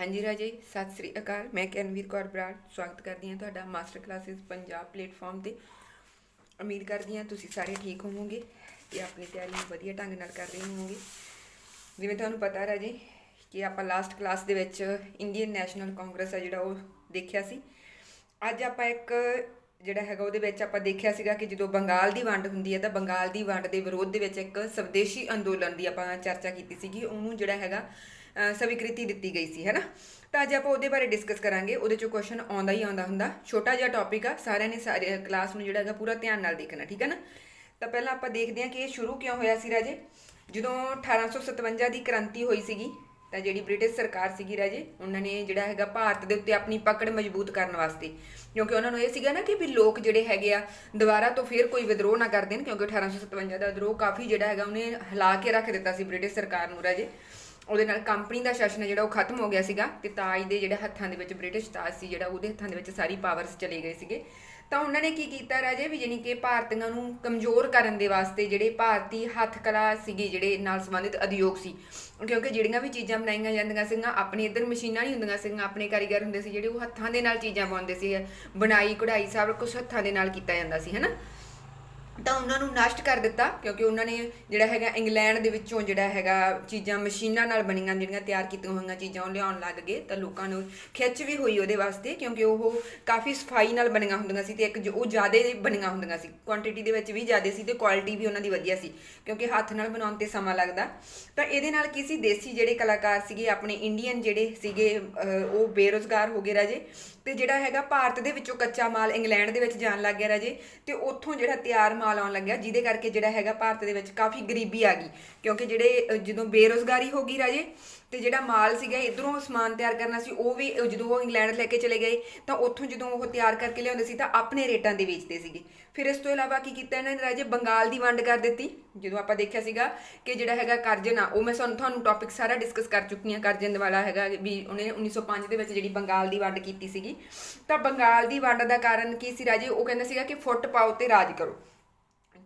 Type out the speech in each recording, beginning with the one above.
ਹਾਂਜੀ ਰਾਜੇ, ਸਤਿ ਸ੍ਰੀ ਅਕਾਲ। ਮੈਂ ਕਨਵੀਰ ਕੌਰ ਬਰਾੜ। ਸਵਾਗਤ ਕਰਦੀ ਹਾਂ ਤੁਹਾਡਾ ਮਾਸਟਰ ਕਲਾਸਿਸ ਪੰਜਾਬ ਪਲੇਟਫਾਰਮ ਤੇ। ਉਮੀਦ ਕਰਦੀ ਹਾਂ ਤੁਸੀਂ ਸਾਰੇ ਠੀਕ ਹੋਵੋਗੇ ਤੇ ਆਪਣੀ ਤਿਆਰੀ ਨੂੰ ਵਧੀਆ ਢੰਗ ਨਾਲ ਕਰ ਰਹੇ ਹੋਵੋਗੇ। ਜਿਵੇਂ ਤੁਹਾਨੂੰ ਪਤਾ ਰਾਜੇ ਕਿ ਆਪਾਂ ਲਾਸਟ ਕਲਾਸ ਦੇ ਵਿੱਚ ਇੰਡੀਅਨ ਨੈਸ਼ਨਲ ਕਾਂਗਰਸ ਆ ਜਿਹੜਾ ਉਹ ਦੇਖਿਆ ਸੀ। ਅੱਜ ਆਪਾਂ ਇੱਕ ਜਿਹੜਾ ਹੈਗਾ ਉਹਦੇ ਵਿੱਚ ਆਪਾਂ ਦੇਖਿਆ ਸੀਗਾ ਕਿ ਜਦੋਂ ਬੰਗਾਲ ਦੀ ਵੰਡ ਹੁੰਦੀ ਹੈ ਤਾਂ ਬੰਗਾਲ ਦੀ ਵੰਡ ਦੇ ਵਿਰੋਧ ਦੇ ਵਿੱਚ ਇੱਕ ਸਵਦੇਸ਼ੀ ਅੰਦੋਲਨ ਦੀ ਆਪਾਂ ਚਰਚਾ ਕੀਤੀ ਸੀਗੀ। ਉਹਨੂੰ ਜਿਹੜਾ ਹੈਗਾ ਸਵੀਕ੍ਰਿਤੀ ਦਿੱਤੀ ਗਈ ਸੀ ਹੈਨਾ ਤਾਂ ਅੱਜ ਆਪਾਂ ਉਹਦੇ ਬਾਰੇ ਡਿਸਕਸ ਕਰਾਂਗੇ। ਉਹਦੇ ਚੋਂ ਕੁਐਸਚਨ ਆਉਂਦਾ ਹੀ ਆਉਂਦਾ ਹੁੰਦਾ। ਛੋਟਾ ਜਿਹਾ ਟੌਪਿਕ ਆ, ਸਾਰਿਆਂ ਨੇ ਸਾਰੇ ਕਲਾਸ ਨੂੰ ਜਿਹੜਾ ਹੈਗਾ ਪੂਰਾ ਧਿਆਨ ਨਾਲ ਦੇਖਣਾ, ਠੀਕ ਹੈ ਨਾ? ਤਾਂ ਪਹਿਲਾਂ ਆਪਾਂ ਦੇਖਦੇ ਹਾਂ ਕਿ ਇਹ ਸ਼ੁਰੂ ਕਿਉਂ ਹੋਇਆ ਸੀ ਰਾਜੇ? ਜਦੋਂ 1857 ਦੀ ਕ੍ਰਾਂਤੀ ਹੋਈ ਸੀਗੀ, ਤਾਂ ਜਿਹੜੀ ਬ੍ਰਿਟਿਸ਼ ਸਰਕਾਰ ਸੀਗੀ ਰਾਜੇ, ਉਹਨਾਂ ਨੇ ਜਿਹੜਾ ਹੈਗਾ ਭਾਰਤ ਦੇ ਉੱਤੇ ਆਪਣੀ ਪਕੜ ਮਜ਼ਬੂਤ ਕਰਨ ਵਾਸਤੇ, ਕਿਉਂਕਿ ਉਹਨਾਂ ਨੂੰ ਇਹ ਸੀਗਾ ਨਾ ਕਿ ਵੀ ਲੋਕ ਜਿਹੜੇ ਹੈਗੇ ਆ, ਦੁਬਾਰਾ ਤੋਂ ਫੇਰ ਕੋਈ ਵਿਦਰੋਹ ਨਾ ਕਰ ਦੇਣ, ਕਿਉਂਕਿ 1857 ਦਾ ਵਿਦਰੋਹ ਕਾਫੀ ਜਿਹੜਾ ਹੈਗਾ ਉਹਨੇ ਹਿਲਾ ਕੇ ਰੱਖ ਦਿੱਤਾ ਸੀ ਬ੍ਰਿਟਿਸ਼ ਸਰਕਾਰ ਨੂੰ ਰਾਜੇ। ਉਹਦੇ ਨਾਲ ਕੰਪਨੀ ਦਾ ਸ਼ਾਸਨ ਹੈ ਜਿਹੜਾ ਉਹ ਖਤਮ ਹੋ ਗਿਆ ਸੀਗਾ ਤੇ ਤਾਜ ਦੇ ਜਿਹੜੇ ਹੱਥਾਂ ਦੇ ਵਿੱਚ ਬ੍ਰਿਟਿਸ਼ ਤਾਜ ਸੀ ਜਿਹੜਾ ਉਹਦੇ ਹੱਥਾਂ ਦੇ ਵਿੱਚ ਸਾਰੀ ਪਾਵਰਸ ਚਲੇ ਗਏ ਸੀਗੇ। ਤਾਂ ਉਹਨਾਂ ਨੇ ਕੀ ਕੀਤਾ ਰਾਜੇ ਵੀ ਜਾਣੀ ਕਿ ਭਾਰਤੀਆਂ ਨੂੰ ਕਮਜ਼ੋਰ ਕਰਨ ਦੇ ਵਾਸਤੇ ਜਿਹੜੇ ਭਾਰਤੀ ਹੱਥ ਕਲਾ ਸੀਗੇ ਜਿਹੜੇ ਨਾਲ ਸੰਬੰਧਿਤ ਉਦਯੋਗ ਸੀ, ਕਿਉਂਕਿ ਜਿਹੜੀਆਂ ਵੀ ਚੀਜ਼ਾਂ ਬਣਾਈਆਂ ਜਾਂਦੀਆਂ ਸੀਗੀਆਂ, ਆਪਣੇ ਇੱਧਰ ਮਸ਼ੀਨਾਂ ਨਹੀਂ ਹੁੰਦੀਆਂ ਸੀਗੀਆਂ, ਆਪਣੇ ਕਾਰੀਗਰ ਹੁੰਦੇ ਸੀ ਜਿਹੜੇ ਉਹ ਹੱਥਾਂ ਦੇ ਨਾਲ ਚੀਜ਼ਾਂ ਬਣਾਉਂਦੇ ਸੀ, ਬਣਾਈ, ਕਢਾਈ, ਸਭ ਕੁਝ ਹੱਥਾਂ ਦੇ ਨਾਲ ਕੀਤਾ ਜਾਂਦਾ ਸੀ, ਹੈਨਾ? ਤਾਂ ਉਹਨਾਂ ਨੂੰ ਨਸ਼ਟ ਕਰ ਦਿੱਤਾ, ਕਿਉਂਕਿ ਉਹਨਾਂ ਨੇ ਜਿਹੜਾ ਹੈਗਾ ਇੰਗਲੈਂਡ ਦੇ ਵਿੱਚੋਂ ਜਿਹੜਾ ਹੈਗਾ ਚੀਜ਼ਾਂ, ਮਸ਼ੀਨਾਂ ਨਾਲ ਬਣੀਆਂ ਜਿਹੜੀਆਂ ਤਿਆਰ ਕੀਤੀਆਂ ਹੋਈਆਂ ਚੀਜ਼ਾਂ ਉਹ ਲਿਆਉਣ ਲੱਗ ਗਏ, ਤਾਂ ਲੋਕਾਂ ਨੂੰ ਖਿੱਚ ਵੀ ਹੋਈ ਉਹਦੇ ਵਾਸਤੇ, ਕਿਉਂਕਿ ਉਹ ਕਾਫੀ ਸਫ਼ਾਈ ਨਾਲ ਬਣੀਆਂ ਹੁੰਦੀਆਂ ਸੀ ਤੇ ਇੱਕ ਜੋ- ਉਹ ਜ਼ਿਆਦਾ ਬਣੀਆਂ ਹੁੰਦੀਆਂ ਸੀ ਕੁਆਂਟੀਟੀ ਦੇ ਵਿੱਚ ਵੀ ਜ਼ਿਆਦਾ ਸੀ ਤੇ ਕੁਆਲਿਟੀ ਵੀ ਉਹਨਾਂ ਦੀ ਵਧੀਆ ਸੀ, ਕਿਉਂਕਿ ਹੱਥ ਨਾਲ ਬਣਾਉਣ ਤੇ ਸਮਾਂ ਲੱਗਦਾ। ਤਾਂ ਇਹਦੇ ਨਾਲ ਕੀ ਸੀ, ਦੇਸੀ ਜਿਹੜੇ ਕਲਾਕਾਰ ਸੀਗੇ, ਆਪਣੇ ਇੰਡੀਅਨ ਜਿਹੜੇ ਸੀਗੇ ਉਹ ਬੇਰੋਜ਼ਗਾਰ ਹੋ ਗਏ ਰਾਜੇ ਤੇ ਜਿਹੜਾ ਹੈਗਾ ਭਾਰਤ ਦੇ ਵਿੱਚੋਂ ਕੱਚਾ ਮਾਲ ਇੰਗਲੈਂਡ ਦੇ ਵਿੱਚ ਜਾਣ ਲੱਗ ਗਿਆ ਰਾਜੇ, ਤੇ ਉੱਥੋਂ ਜਿਹੜਾ ਤਿਆਰ ਮਾਲ ਆਉਣ ਲੱਗਿਆ, ਜਿਹਦੇ ਕਰਕੇ ਜਿਹੜਾ ਹੈਗਾ ਭਾਰਤ ਦੇ ਵਿੱਚ ਕਾਫੀ ਗਰੀਬੀ ਆ ਗਈ। ਕਿਉਂਕਿ ਜਿਹੜੇ ਜਦੋਂ ਬੇਰੋਜ਼ਗਾਰੀ ਹੋ ਗਈ ਰਾਜੇ ਤੇ ਜਿਹੜਾ ਮਾਲ ਸੀਗਾ, ਇਧਰੋਂ ਸਮਾਨ ਤਿਆਰ ਕਰਨਾ ਸੀ, ਉਹ ਵੀ ਜਦੋਂ ਉਹ ਇੰਗਲੈਂਡ ਲੈ ਕੇ ਚਲੇ ਗਏ, ਤਾਂ ਉੱਥੋਂ ਜਦੋਂ ਉਹ ਤਿਆਰ ਕਰਕੇ ਲਿਆਉਂਦੇ ਸੀ, ਤਾਂ ਆਪਣੇ ਰੇਟਾਂ ਦੇ ਵੇਚਦੇ ਸੀਗੇ। ਫਿਰ ਇਸ ਤੋਂ ਇਲਾਵਾ ਕੀ ਕੀਤਾ ਇਹਨਾਂ ਨੇ, ਰਾਜੇ ਬੰਗਾਲ ਦੀ ਵੰਡ ਕਰ ਦਿੱਤੀ। ਜਦੋਂ ਆਪਾਂ ਦੇਖਿਆ ਸੀਗਾ ਕਿ ਜਿਹੜਾ ਹੈਗਾ ਕਰਜਨ ਆ, ਉਹ ਮੈਂ ਤੁਹਾਨੂੰ ਤੁਹਾਨੂੰ ਟੌਪਿਕ ਸਾਰਾ ਡਿਸਕਸ ਕਰ ਚੁੱਕੀ ਹਾਂ, ਕਰਜਨ ਵਾਲਾ ਹੈਗਾ ਵੀ ਉਹਨੇ 1905 ਦੇ ਵਿੱਚ ਜਿਹੜੀ ਬੰਗਾਲ ਦੀ ਵੰਡ ਕੀਤੀ ਸੀਗੀ। ਤਾਂ ਬੰਗਾਲ ਦੀ ਵੰਡ ਦਾ ਕਾਰਨ ਕੀ ਸੀ, ਰਾਜੇ? ਉਹ ਕਹਿੰਦਾ ਸੀਗਾ ਕਿ ਫੁੱਟ ਪਾਓ ਤੇ ਰਾਜ ਕਰੋ।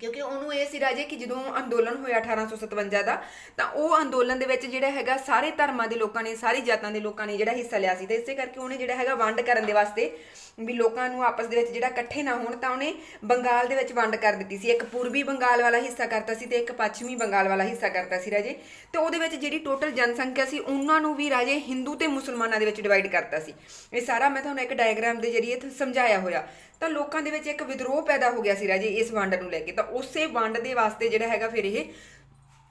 ਕਿਉਂਕਿ ਉਹਨੂੰ ਇਹ ਸੀ ਰਾਜੇ ਕਿ ਜਦੋਂ ਅੰਦੋਲਨ ਹੋਇਆ 1857 ਦਾ, ਤਾਂ ਉਹ ਅੰਦੋਲਨ ਦੇ ਵਿੱਚ ਜਿਹੜਾ ਹੈਗਾ ਸਾਰੇ ਧਰਮਾਂ ਦੇ ਲੋਕਾਂ ਨੇ, ਸਾਰੀ ਜਾਤਾਂ ਦੇ ਲੋਕਾਂ ਨੇ ਜਿਹੜਾ ਹਿੱਸਾ ਲਿਆ ਸੀ ਤੇ ਇਸੇ ਕਰਕੇ ਉਹਨੇ ਜਿਹੜਾ ਹੈਗਾ ਵੰਡ ਕਰਨ ਦੇ ਵਾਸਤੇ ਵੀ ਲੋਕਾਂ ਨੂੰ ਆਪਸ ਦੇ ਵਿੱਚ ਜਿਹੜਾ ਇਕੱਠੇ ਨਾ ਹੋਣ ਤਾਂ ਉਹਨੇ ਬੰਗਾਲ ਦੇ ਵਿੱਚ ਵੰਡ ਕਰ ਦਿੱਤੀ ਸੀ। ਇੱਕ ਪੂਰਬੀ ਬੰਗਾਲ ਵਾਲਾ ਹਿੱਸਾ ਕਰਤਾ ਸੀ ਤੇ ਇੱਕ ਪੱਛਮੀ ਬੰਗਾਲ ਵਾਲਾ ਹਿੱਸਾ ਕਰਤਾ ਸੀ ਰਾਜੇ। ਤੇ ਉਹਦੇ ਵਿੱਚ ਜਿਹੜੀ ਟੋਟਲ ਜਨਸੰਖਿਆ ਸੀ, ਉਹਨਾਂ ਨੂੰ ਵੀ ਰਾਜੇ ਹਿੰਦੂ ਤੇ ਮੁਸਲਮਾਨਾਂ ਦੇ ਵਿੱਚ ਡਿਵਾਈਡ ਕਰਤਾ ਸੀ। ਇਹ ਸਾਰਾ ਮੈਂ ਤੁਹਾਨੂੰ ਇੱਕ ਡਾਇਗਰਾਮ ਦੇ ਜ਼ਰੀਏ ਸਮਝਾਇਆ ਹੋਇਆ। ਤਾਂ ਲੋਕਾਂ ਦੇ ਵਿੱਚ ਇੱਕ ਵਿਦਰੋਹ ਪੈਦਾ ਹੋ ਗਿਆ ਸੀ ਰਾਜੇ ਇਸ ਵੰਡ ਨੂੰ ਲੈ ਕੇ। ਤਾਂ ਉਸੇ ਵੰਡ ਦੇ ਵਾਸਤੇ ਜਿਹੜਾ ਹੈਗਾ ਫਿਰ ਇਹ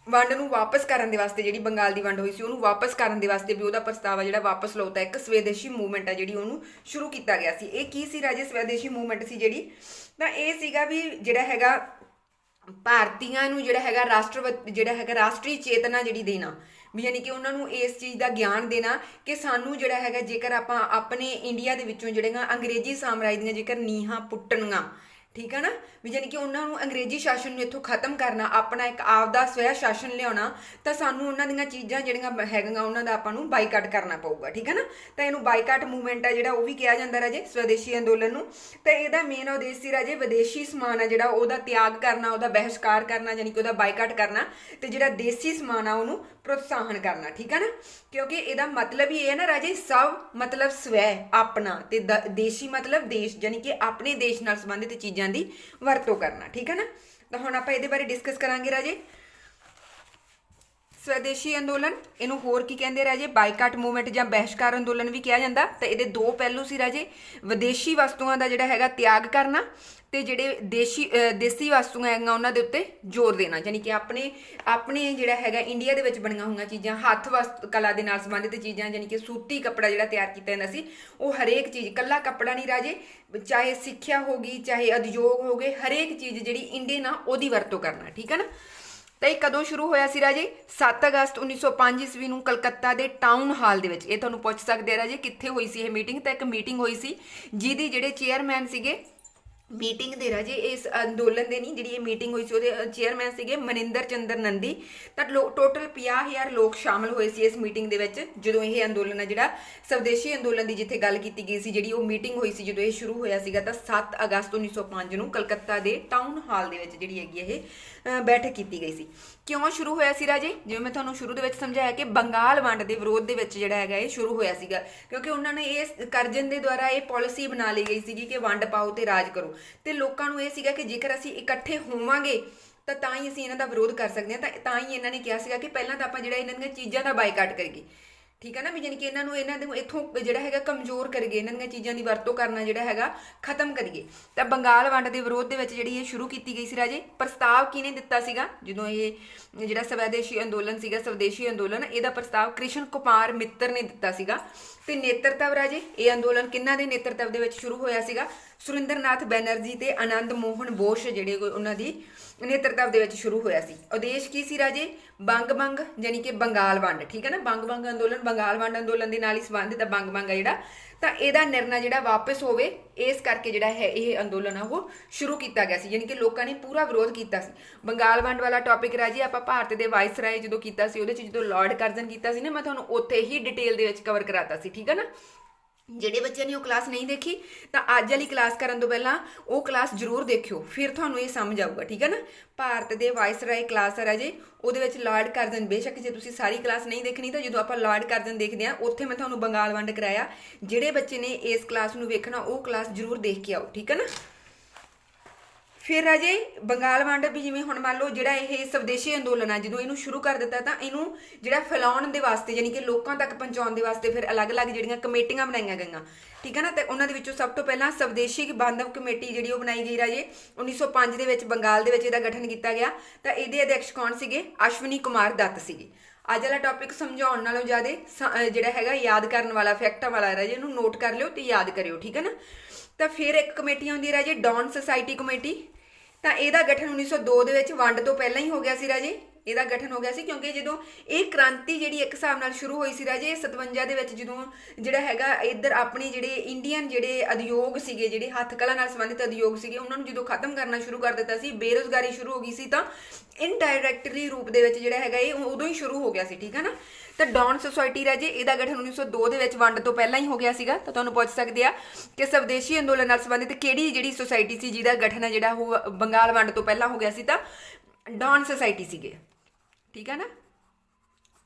ਵੰਡ ਨੂੰ ਵਾਪਸ ਕਰਨ ਦੇ ਵਾਸਤੇ ਜਿਹੜੀ ਬੰਗਾਲ ਦੀ ਵੰਡ ਹੋਈ ਸੀ, ਉਹਨੂੰ ਵਾਪਸ ਕਰਨ ਦੇ ਵਾਸਤੇ ਵੀ ਉਹਦਾ ਪ੍ਰਸਤਾਵ ਆ ਜਿਹੜਾ ਵਾਪਸ ਲਓ ਤਾਂ ਇੱਕ ਸਵੈਦੇਸ਼ੀ ਮੂਵਮੈਂਟ ਆ ਜਿਹੜੀ ਉਹਨੂੰ ਸ਼ੁਰੂ ਕੀਤਾ ਗਿਆ ਸੀ। ਇਹ ਕੀ ਸੀ ਰਾਜੇ? ਸਵੈਦੇਸ਼ੀ ਮੂਵਮੈਂਟ ਸੀ ਜਿਹੜੀ। ਤਾਂ ਇਹ ਸੀਗਾ ਵੀ ਜਿਹੜਾ ਹੈਗਾ ਭਾਰਤੀਆਂ ਨੂੰ ਜਿਹੜਾ ਹੈਗਾ ਰਾਸ਼ਟਰਵਤ, ਜਿਹੜਾ ਹੈਗਾ ਰਾਸ਼ਟਰੀ ਚੇਤਨਾ ਜਿਹੜੀ ਦੇਣਾ, ਵੀ ਯਾਨੀ ਕਿ ਉਹਨਾਂ ਨੂੰ ਇਸ ਚੀਜ਼ ਦਾ ਗਿਆਨ ਦੇਣਾ ਕਿ ਸਾਨੂੰ ਜਿਹੜਾ ਹੈਗਾ ਜੇਕਰ ਆਪਾਂ ਆਪਣੇ ਇੰਡੀਆ ਦੇ ਵਿੱਚੋਂ ਜਿਹੜੀਆਂ ਅੰਗਰੇਜ਼ੀ ਸਾਮਰਾਜ ਦੀਆਂ ਜੇਕਰ ਨੀਹਾਂ ਪੁੱਟਣੀਆਂ ਠੀਕ ਹੈ ਨਾ? ਵੀ ਯਾਨੀ ਕਿ ਉਹਨਾਂ ਨੂੰ ਅੰਗਰੇਜ਼ੀ ਸ਼ਾਸਨ ਨੂੰ ਇੱਥੋਂ ਖਤਮ ਕਰਨਾ, ਆਪਣਾ ਇੱਕ ਆਪਦਾ ਸਵੈ ਸ਼ਾਸਨ ਲਿਆਉਣਾ, ਤਾਂ ਸਾਨੂੰ ਉਹਨਾਂ ਦੀਆਂ ਚੀਜ਼ਾਂ ਜਿਹੜੀਆਂ ਹੈਗੀਆਂ, ਉਹਨਾਂ ਦਾ ਆਪਾਂ ਨੂੰ ਬਾਈਕਾਟ ਕਰਨਾ ਪਊਗਾ, ਠੀਕ ਹੈ ਨਾ? ਤਾਂ ਇਹਨੂੰ ਬਾਈਕਾਟ ਮੂਵਮੈਂਟ ਆ ਜਿਹੜਾ ਉਹ ਵੀ ਕਿਹਾ ਜਾਂਦਾ ਰਾਜੇ, ਸਵਦੇਸ਼ੀ ਅੰਦੋਲਨ ਨੂੰ। ਤਾਂ ਇਹਦਾ ਮੇਨ ਉਦੇਸ਼ ਸੀ ਰਾਜੇ ਵਿਦੇਸ਼ੀ ਸਮਾਨ ਆ ਜਿਹੜਾ ਉਹਦਾ ਤਿਆਗ ਕਰਨਾ, ਉਹਦਾ ਬਹਿਸ਼ਕਾਰ ਕਰਨਾ ਯਾਨੀ ਕਿ ਉਹਦਾ ਬਾਈਕਾਟ ਕਰਨਾ, ਤੇ ਜਿਹੜਾ ਦੇਸੀ ਸਮਾਨ ਆ ਉਹਨੂੰ ਪ੍ਰੋਤਸਾਹਨ ਕਰਨਾ, ਠੀਕ ਹੈ ਨਾ? ਕਿਉਂਕਿ ਇਹਦਾ ਮਤਲਬ ਹੀ ਇਹ ਹੈ ਨਾ ਰਾਜੇ, ਸਭ ਮਤਲਬ ਸਵੈ, ਆਪਣਾ, ਤੇ ਦ- ਦੇਸ਼ੀ ਮਤਲਬ ਦੇਸ਼ ਯਾਨੀ ਕਿ ਆਪਣੇ ਦੇਸ਼ ਨਾਲ ਸੰਬੰਧਿਤ ਚੀਜ਼ਾਂ ਦੀ ਵਰਤੋਂ ਕਰਨਾ ਠੀਕ ਹੈ ਨਾ? ਤਾਂ ਹੁਣ ਆਪਾਂ ਇਹਦੇ ਬਾਰੇ ਡਿਸਕਸ ਕਰਾਂਗੇ ਰਾਜੇ। ਸਵਦੇਸ਼ੀ ਅੰਦੋਲਨ, ਇਹਨੂੰ ਹੋਰ ਕੀ ਕਹਿੰਦੇ ਰਾਜੇ? ਬਾਈਕਾਟ ਮੂਵਮੈਂਟ ਜਾਂ ਬਹਿਸ਼ਕਾਰ ਅੰਦੋਲਨ ਵੀ ਕਿਹਾ ਜਾਂਦਾ। ਤਾਂ ਇਹਦੇ ਦੋ ਪਹਿਲੂ ਸੀ ਰਾਜੇ। ਵਿਦੇਸ਼ੀ ਵਸਤੂਆਂ ਦਾ ਜਿਹੜਾ ਹੈਗਾ ਤਿਆਗ ਕਰਨਾ ਤੇ ਜਿਹੜੇ ਦੇਸ਼ੀ ਦੇਸੀ ਵਸਤੂਆਂ ਹੈਗੀਆਂ ਉਹਨਾਂ ਦੇ ਉੱਤੇ ਜ਼ੋਰ ਦੇਣਾ। ਯਾਨੀ ਕਿ ਆਪਣੇ ਆਪਣੇ ਜਿਹੜਾ ਹੈਗਾ ਇੰਡੀਆ ਦੇ ਵਿੱਚ ਬਣੀਆਂ ਹੋਈਆਂ ਚੀਜ਼ਾਂ, ਹੱਥ ਵਸਤ ਕਲਾ ਦੇ ਨਾਲ ਸੰਬੰਧਿਤ ਚੀਜ਼ਾਂ ਯਾਨੀ ਕਿ ਸੂਤੀ ਕੱਪੜਾ ਜਿਹੜਾ ਤਿਆਰ ਕੀਤਾ ਜਾਂਦਾ ਸੀ, ਉਹ ਹਰੇਕ ਚੀਜ਼ ਕੱਲਾ ਕੱਪੜਾ ਨਹੀਂ ਰਾਜੇ। ਚਾਹੇ ਸਿੱਖਿਆ ਹੋਗੀ ਚਾਹੇ ਉਦਯੋਗ ਹੋਗੇ ਹਰੇਕ ਚੀਜ਼ ਜਿਹੜੀ ਇੰਡੀਅਨ ਆ, ਉਹਦੀ ਵਰਤੋਂ ਕਰਨਾ, ਠੀਕ ਹੈ ਨਾ? ਤਾਂ ਇਹ ਕਦੋਂ ਸ਼ੁਰੂ ਹੋਇਆ ਸੀ ਰਾਜੇ? 7 ਅਗਸਤ 1905 ਈਸਵੀ ਨੂੰ ਕਲਕੱਤਾ ਦੇ ਟਾਊਨ ਹਾਲ ਦੇ ਵਿੱਚ। ਇਹ ਤੁਹਾਨੂੰ ਪੁੱਛ ਸਕਦੇ ਆ ਰਾਜੇ, ਕਿੱਥੇ ਹੋਈ ਸੀ ਇਹ ਮੀਟਿੰਗ ਤਾਂ ਇੱਕ ਮੀਟਿੰਗ ਹੋਈ ਸੀ, ਜਿਹਦੀ ਜਿਹੜੇ ਚੇਅਰਮੈਨ ਸੀਗੇ ਮੀਟਿੰਗ ਦੇ ਰਾਜੇ, ਇਸ ਅੰਦੋਲਨ ਦੇ ਨਹੀਂ, ਜਿਹੜੀ ਇਹ ਮੀਟਿੰਗ ਹੋਈ ਸੀ, ਉਹਦੇ ਚੇਅਰਮੈਨ ਸੀਗੇ ਮਨਿੰਦਰ ਚੰਦਰ ਨੰਦੀ। ਤਾਂ ਟੋਟਲ 50000 ਲੋਕ ਸ਼ਾਮਲ ਹੋਏ ਸੀ ਇਸ ਮੀਟਿੰਗ ਦੇ ਵਿੱਚ, ਜਦੋਂ ਇਹ ਅੰਦੋਲਨ ਹੈ ਜਿਹੜਾ ਸਵਦੇਸ਼ੀ ਅੰਦੋਲਨ ਦੀ ਜਿੱਥੇ ਗੱਲ ਕੀਤੀ ਗਈ ਸੀ, ਜਿਹੜੀ ਉਹ ਮੀਟਿੰਗ ਹੋਈ ਸੀ, ਜਦੋਂ ਇਹ ਸ਼ੁਰੂ ਹੋਇਆ ਸੀਗਾ, ਤਾਂ 7 ਅਗਸਤ 1905 ਨੂੰ ਕਲਕੱਤਾ ਦੇ ਟਾਊਨ ਹਾਲ ਦੇ ਵਿੱਚ ਜਿਹੜੀ ਹੈਗੀ ਇਹ ਬੈਠਕ ਕੀਤੀ ਗਈ ਸੀ। ਕਿਉਂ ਸ਼ੁਰੂ ਹੋਇਆ ਸੀ ਰਾਜੇ? ਜਿਵੇਂ ਮੈਂ ਤੁਹਾਨੂੰ ਸ਼ੁਰੂ ਦੇ ਵਿੱਚ ਸਮਝਾਇਆ ਕਿ ਬੰਗਾਲ ਵੰਡ ਦੇ ਵਿਰੋਧ ਦੇ ਵਿੱਚ ਜਿਹੜਾ ਹੈਗਾ ਇਹ ਸ਼ੁਰੂ ਹੋਇਆ ਸੀਗਾ। ਕਿਉਂਕਿ ਉਹਨਾਂ ਨੇ ਇਹ ਕਰਜਨ ਦੇ ਦੁਆਰਾ ਇਹ ਪਾਲਿਸੀ ਬਣਾ ਲਈ ਗਈ ਸੀਗੀ ਕਿ ਵੰਡ ਪਾਓ ਤੇ ਰਾਜ ਕਰੋ। ਤੇ ਲੋਕਾਂ ਨੂੰ ਇਹ ਸੀਗਾ ਕਿ ਜੇਕਰ ਅਸੀਂ ਇਕੱਠੇ ਹੋਵਾਂਗੇ, ਤਾਂ ਤਾਂ ਹੀ ਅਸੀਂ ਇਹਨਾਂ ਦਾ ਵਿਰੋਧ ਕਰ ਸਕਦੇ ਹਾਂ, ਤਾਂ ਤਾਂ ਹੀ ਇਹਨਾਂ ਨੇ ਕਿਹਾ ਸੀਗਾ ਕਿ ਪਹਿਲਾਂ ਤਾਂ ਆਪਾਂ ਜਿਹੜਾ ਇਹਨਾਂ ਦੀਆਂ ਚੀਜ਼ਾਂ ਦਾ ਬਾਈਕਾਟ ਕਰੀਏ। ਠੀਕ ਹੈ ਨਾ ਵੀ ਜਾਣੀ ਕਿ ਇਹਨਾਂ ਨੂੰ ਇਹਨਾਂ ਦੇ ਇਥੋਂ ਜਿਹੜਾ ਹੈਗਾ ਕਮਜ਼ੋਰ ਕਰੀਏ, ਇਹਨਾਂ ਦੀਆਂ ਚੀਜ਼ਾਂ ਦੀ ਵਰਤੋਂ ਕਰਨਾ ਜਿਹੜਾ ਹੈਗਾ ਖਤਮ ਕਰੀਏ। ਤਾਂ ਬੰਗਾਲ ਵੰਡ ਦੇ ਵਿਰੋਧ ਦੇ ਵਿੱਚ ਜਿਹੜੀ ਇਹ ਸ਼ੁਰੂ ਕੀਤੀ ਗਈ ਸੀ ਰਾਜੇ, ਪ੍ਰਸਤਾਵ ਕਿਹਨੇ ਦਿੱਤਾ ਸੀਗਾ? ਜਦੋਂ ਇਹ ਜਿਹੜਾ ਸਵੈਦੇਸ਼ੀ ਅੰਦੋਲਨ ਸੀਗਾ, ਸਵਦੇਸ਼ੀ ਅੰਦੋਲਨ, ਇਹਦਾ ਪ੍ਰਸਤਾਵ ਕ੍ਰਿਸ਼ਨ ਕੁਮਾਰ ਮਿੱਤਰ ਨੇ ਦਿੱਤਾ ਸੀਗਾ। ਤੇ ਨੇਤਰਤਵ ਰਾਜੇ, ਇਹ ਅੰਦੋਲਨ ਕਿਹਨਾਂ ਦੇ ਨੇਤਰਤਵ ਦੇ ਵਿੱਚ ਸ਼ੁਰੂ ਹੋਇਆ ਸੀਗਾ? ਸੁਰਿੰਦਰਨਾਥ ਬੈਨਰਜੀ ਤੇ ਆਨੰਦ ਮੋਹਨ ਬੋਸ਼, ਜਿਹੜੇ ਉਹਨਾਂ ਦੀ ਨੇਤਰਤਵ ਦੇ ਵਿੱਚ ਸ਼ੁਰੂ ਹੋਇਆ ਸੀ। ਉਦੇਸ਼ ਕੀ ਸੀ ਰਾਜੇ? ਬੰਗ ਬੰਗ ਯਾਨੀ ਕਿ ਬੰਗਾਲ ਵੰਡ, ਠੀਕ ਹੈ ਨਾ? ਬੰਗ ਬੰਗ ਅੰਦੋਲਨ, ਬੰਗਾਲ ਵੰਡ ਅੰਦੋਲਨ ਦੇ ਨਾਲ ਹੀ ਸੰਬੰਧਿਤ ਹੈ ਬੰਗ ਬੰਗ ਆ ਜਿਹੜਾ। ਤਾਂ ਇਹਦਾ ਨਿਰਣਾ ਜਿਹੜਾ ਵਾਪਸ ਹੋਵੇ, ਇਸ ਕਰਕੇ ਜਿਹੜਾ ਹੈ ਇਹ ਅੰਦੋਲਨ ਆ ਉਹ ਸ਼ੁਰੂ ਕੀਤਾ ਗਿਆ ਸੀ। ਯਾਨੀ ਕਿ ਲੋਕਾਂ ਨੇ ਪੂਰਾ ਵਿਰੋਧ ਕੀਤਾ ਸੀ। ਬੰਗਾਲ ਵੰਡ ਵਾਲਾ ਟੌਪਿਕ ਰਾਜੀ, ਆਪਾਂ ਭਾਰਤ ਦੇ ਵਾਇਸਰਾਏ ਜਦੋਂ ਕੀਤਾ ਸੀ, ਉਹਦੇ ਚ ਜਦੋਂ ਲਾਰਡ ਕਰਜ਼ਨ ਕੀਤਾ ਸੀ ਨਾ, ਮੈਂ ਤੁਹਾਨੂੰ ਉੱਥੇ ਹੀ ਡਿਟੇਲ ਦੇ ਵਿੱਚ ਕਵਰ ਕਰਾਤਾ ਸੀ, ਠੀਕ ਹੈ ਨਾ? ਜਿਹੜੇ ਬੱਚਿਆਂ ਨੇ ਉਹ ਕਲਾਸ ਨਹੀਂ ਦੇਖੀ, ਤਾਂ ਅੱਜ ਵਾਲੀ ਕਲਾਸ ਕਰਨ ਤੋਂ ਪਹਿਲਾਂ ਉਹ ਕਲਾਸ ਜ਼ਰੂਰ ਦੇਖਿਓ, ਫਿਰ ਤੁਹਾਨੂੰ ਇਹ ਸਮਝ ਆਊਗਾ, ਠੀਕ ਹੈ ਨਾ? ਭਾਰਤ ਦੇ ਵਾਇਸਰਾਏ ਕਲਾਸ ਹੈ ਰਾਜੇ, ਉਹਦੇ ਵਿੱਚ ਲਾਰਡ ਕਰਜ਼ਨ, ਬੇਸ਼ੱਕ ਜੇ ਤੁਸੀਂ ਸਾਰੀ ਕਲਾਸ ਨਹੀਂ ਦੇਖਣੀ, ਤਾਂ ਜਦੋਂ ਆਪਾਂ ਲਾਰਡ ਕਰਜ਼ਨ ਦੇਖਦੇ ਆ ਉੱਥੇ ਮੈਂ ਤੁਹਾਨੂੰ ਬੰਗਾਲ ਵੰਡ ਕਰਾਇਆ, ਜਿਹੜੇ ਬੱਚੇ ਨੇ ਇਸ ਕਲਾਸ ਨੂੰ ਵੇਖਣਾ, ਉਹ ਕਲਾਸ ਜ਼ਰੂਰ ਦੇਖ ਕੇ ਆਓ, ਠੀਕ ਹੈ ਨਾ? ਫਿਰ ਰਾਜੇ, ਬੰਗਾਲ ਵੰਡ ਵੀ ਜਿਵੇਂ ਹੁਣ ਮੰਨ ਲਓ ਜਿਹੜਾ ਇਹ ਸਵਦੇਸ਼ੀ ਅੰਦੋਲਨ ਆ, ਜਦੋਂ ਇਹਨੂੰ ਸ਼ੁਰੂ ਕਰ ਦਿੱਤਾ ਤਾਂ ਇਹਨੂੰ ਜਿਹੜਾ ਫੈਲਾਉਣ ਦੇ ਵਾਸਤੇ ਯਾਨੀ ਕਿ ਲੋਕਾਂ ਤੱਕ ਪਹੁੰਚਾਉਣ ਦੇ ਵਾਸਤੇ ਫਿਰ ਅਲੱਗ-ਅਲੱਗ ਜਿਹੜੀਆਂ ਕਮੇਟੀਆਂ ਬਣਾਈਆਂ ਗਈਆਂ। ਠੀਕ ਹੈ ਨਾ? ਤੇ ਉਹਨਾਂ ਦੇ ਵਿੱਚੋਂ ਸਭ ਤੋਂ ਪਹਿਲਾਂ ਸਵਦੇਸ਼ੀ ਬਾਂਧਵ ਕਮੇਟੀ ਜਿਹੜੀ ਉਹ ਬਣਾਈ ਗਈ ਰਾਜੇ 1905 ਦੇ ਵਿੱਚ ਬੰਗਾਲ ਦੇ ਵਿੱਚ ਇਹਦਾ ਗਠਨ ਕੀਤਾ ਗਿਆ। ਤਾਂ ਇਹਦੇ ਅਧਿਕਸ਼ ਕੌਣ ਸੀਗੇ? ਅਸ਼ਵਨੀ ਕੁਮਾਰ ਦੱਤ ਸੀਗੇ। ਅੱਜ ਵਾਲਾ ਟੌਪਿਕ ਸਮਝਾਉਣ ਨਾਲੋਂ ਜ਼ਿਆਦਾ ਜਿਹੜਾ ਹੈਗਾ ਯਾਦ ਕਰਨ ਵਾਲਾ ਫੈਕਟਾਂ ਵਾਲਾ ਰਾਜੇ, ਇਹਨੂੰ ਨੋਟ ਕਰ ਲਿਓ ਤੇ ਯਾਦ ਕਰਿਓ। ਠੀਕ ਹੈ ਨਾ? ਤਾਂ ਫਿਰ ਇੱਕ ਕਮੇਟੀ ਆਉਂਦੀ ਰਾਜੇ ਡੌਨ ਸੁਸਾਇਟੀ ਕਮੇਟੀ। ਤਾਂ ਇਹਦਾ ਗਠਨ 1902 ਦੇ ਵਿੱਚ ਵੰਡ ਤੋਂ ਪਹਿਲਾਂ ਹੀ ਹੋ ਗਿਆ ਸੀ ਰਾਜੇ। ਇਹਦਾ ਗਠਨ ਹੋ ਗਿਆ ਸੀ, ਕਿਉਂਕਿ ਜਦੋਂ ਇਹ ਕ੍ਰਾਂਤੀ ਜਿਹੜੀ ਇੱਕ ਹਿਸਾਬ ਨਾਲ ਸ਼ੁਰੂ ਹੋਈ ਸੀ ਰਾਜੇ 57 ਦੇ ਵਿੱਚ ਜਦੋਂ ਜਿਹੜਾ ਹੈਗਾ ਇੱਧਰ ਆਪਣੇ ਜਿਹੜੇ ਇੰਡੀਅਨ ਜਿਹੜੇ ਉਦਯੋਗ ਸੀਗੇ, ਜਿਹੜੇ ਹੱਥ ਕਲਾ ਨਾਲ ਸੰਬੰਧਿਤ ਉਦਯੋਗ ਸੀਗੇ, ਉਹਨਾਂ ਨੂੰ ਜਦੋਂ ਖਤਮ ਕਰਨਾ ਸ਼ੁਰੂ ਕਰ ਦਿੱਤਾ ਸੀ, ਬੇਰੋਜ਼ਗਾਰੀ ਸ਼ੁਰੂ ਹੋ ਗਈ ਸੀ, ਤਾਂ ਇਨਡਾਇਰੈਕਟਲੀ ਰੂਪ ਦੇ ਵਿੱਚ ਜਿਹੜਾ ਹੈਗਾ ਇਹ ਉਦੋਂ ਹੀ ਸ਼ੁਰੂ ਹੋ ਗਿਆ ਸੀ, ਠੀਕ ਹੈ ਨਾ? ਤਾਂ ਡੌਨ ਸੁਸਾਇਟੀ ਰਾਜੇ, ਇਹਦਾ ਗਠਨ 1902 ਦੇ ਵਿੱਚ ਵੰਡ ਤੋਂ ਪਹਿਲਾਂ ਹੀ ਹੋ ਗਿਆ ਸੀਗਾ, ਤਾਂ ਤੁਹਾਨੂੰ ਪੁੱਛ ਸਕਦੇ ਆ ਕਿ ਸਵਦੇਸ਼ੀ ਅੰਦੋਲਨ ਨਾਲ ਸੰਬੰਧਿਤ ਕਿਹੜੀ ਜਿਹੜੀ ਸੁਸਾਇਟੀ ਸੀ ਜਿਹਦਾ ਗਠਨ ਹੈ ਜਿਹੜਾ ਉਹ ਬੰਗਾਲ ਵੰਡ ਤੋਂ ਪਹਿਲਾਂ ਹੋ ਗਿਆ ਸੀ, ਤਾਂ ਡੌਨ ਸੁਸਾਇਟੀ ਸੀਗੇ। ਠੀਕ ਹੈ ਨਾ?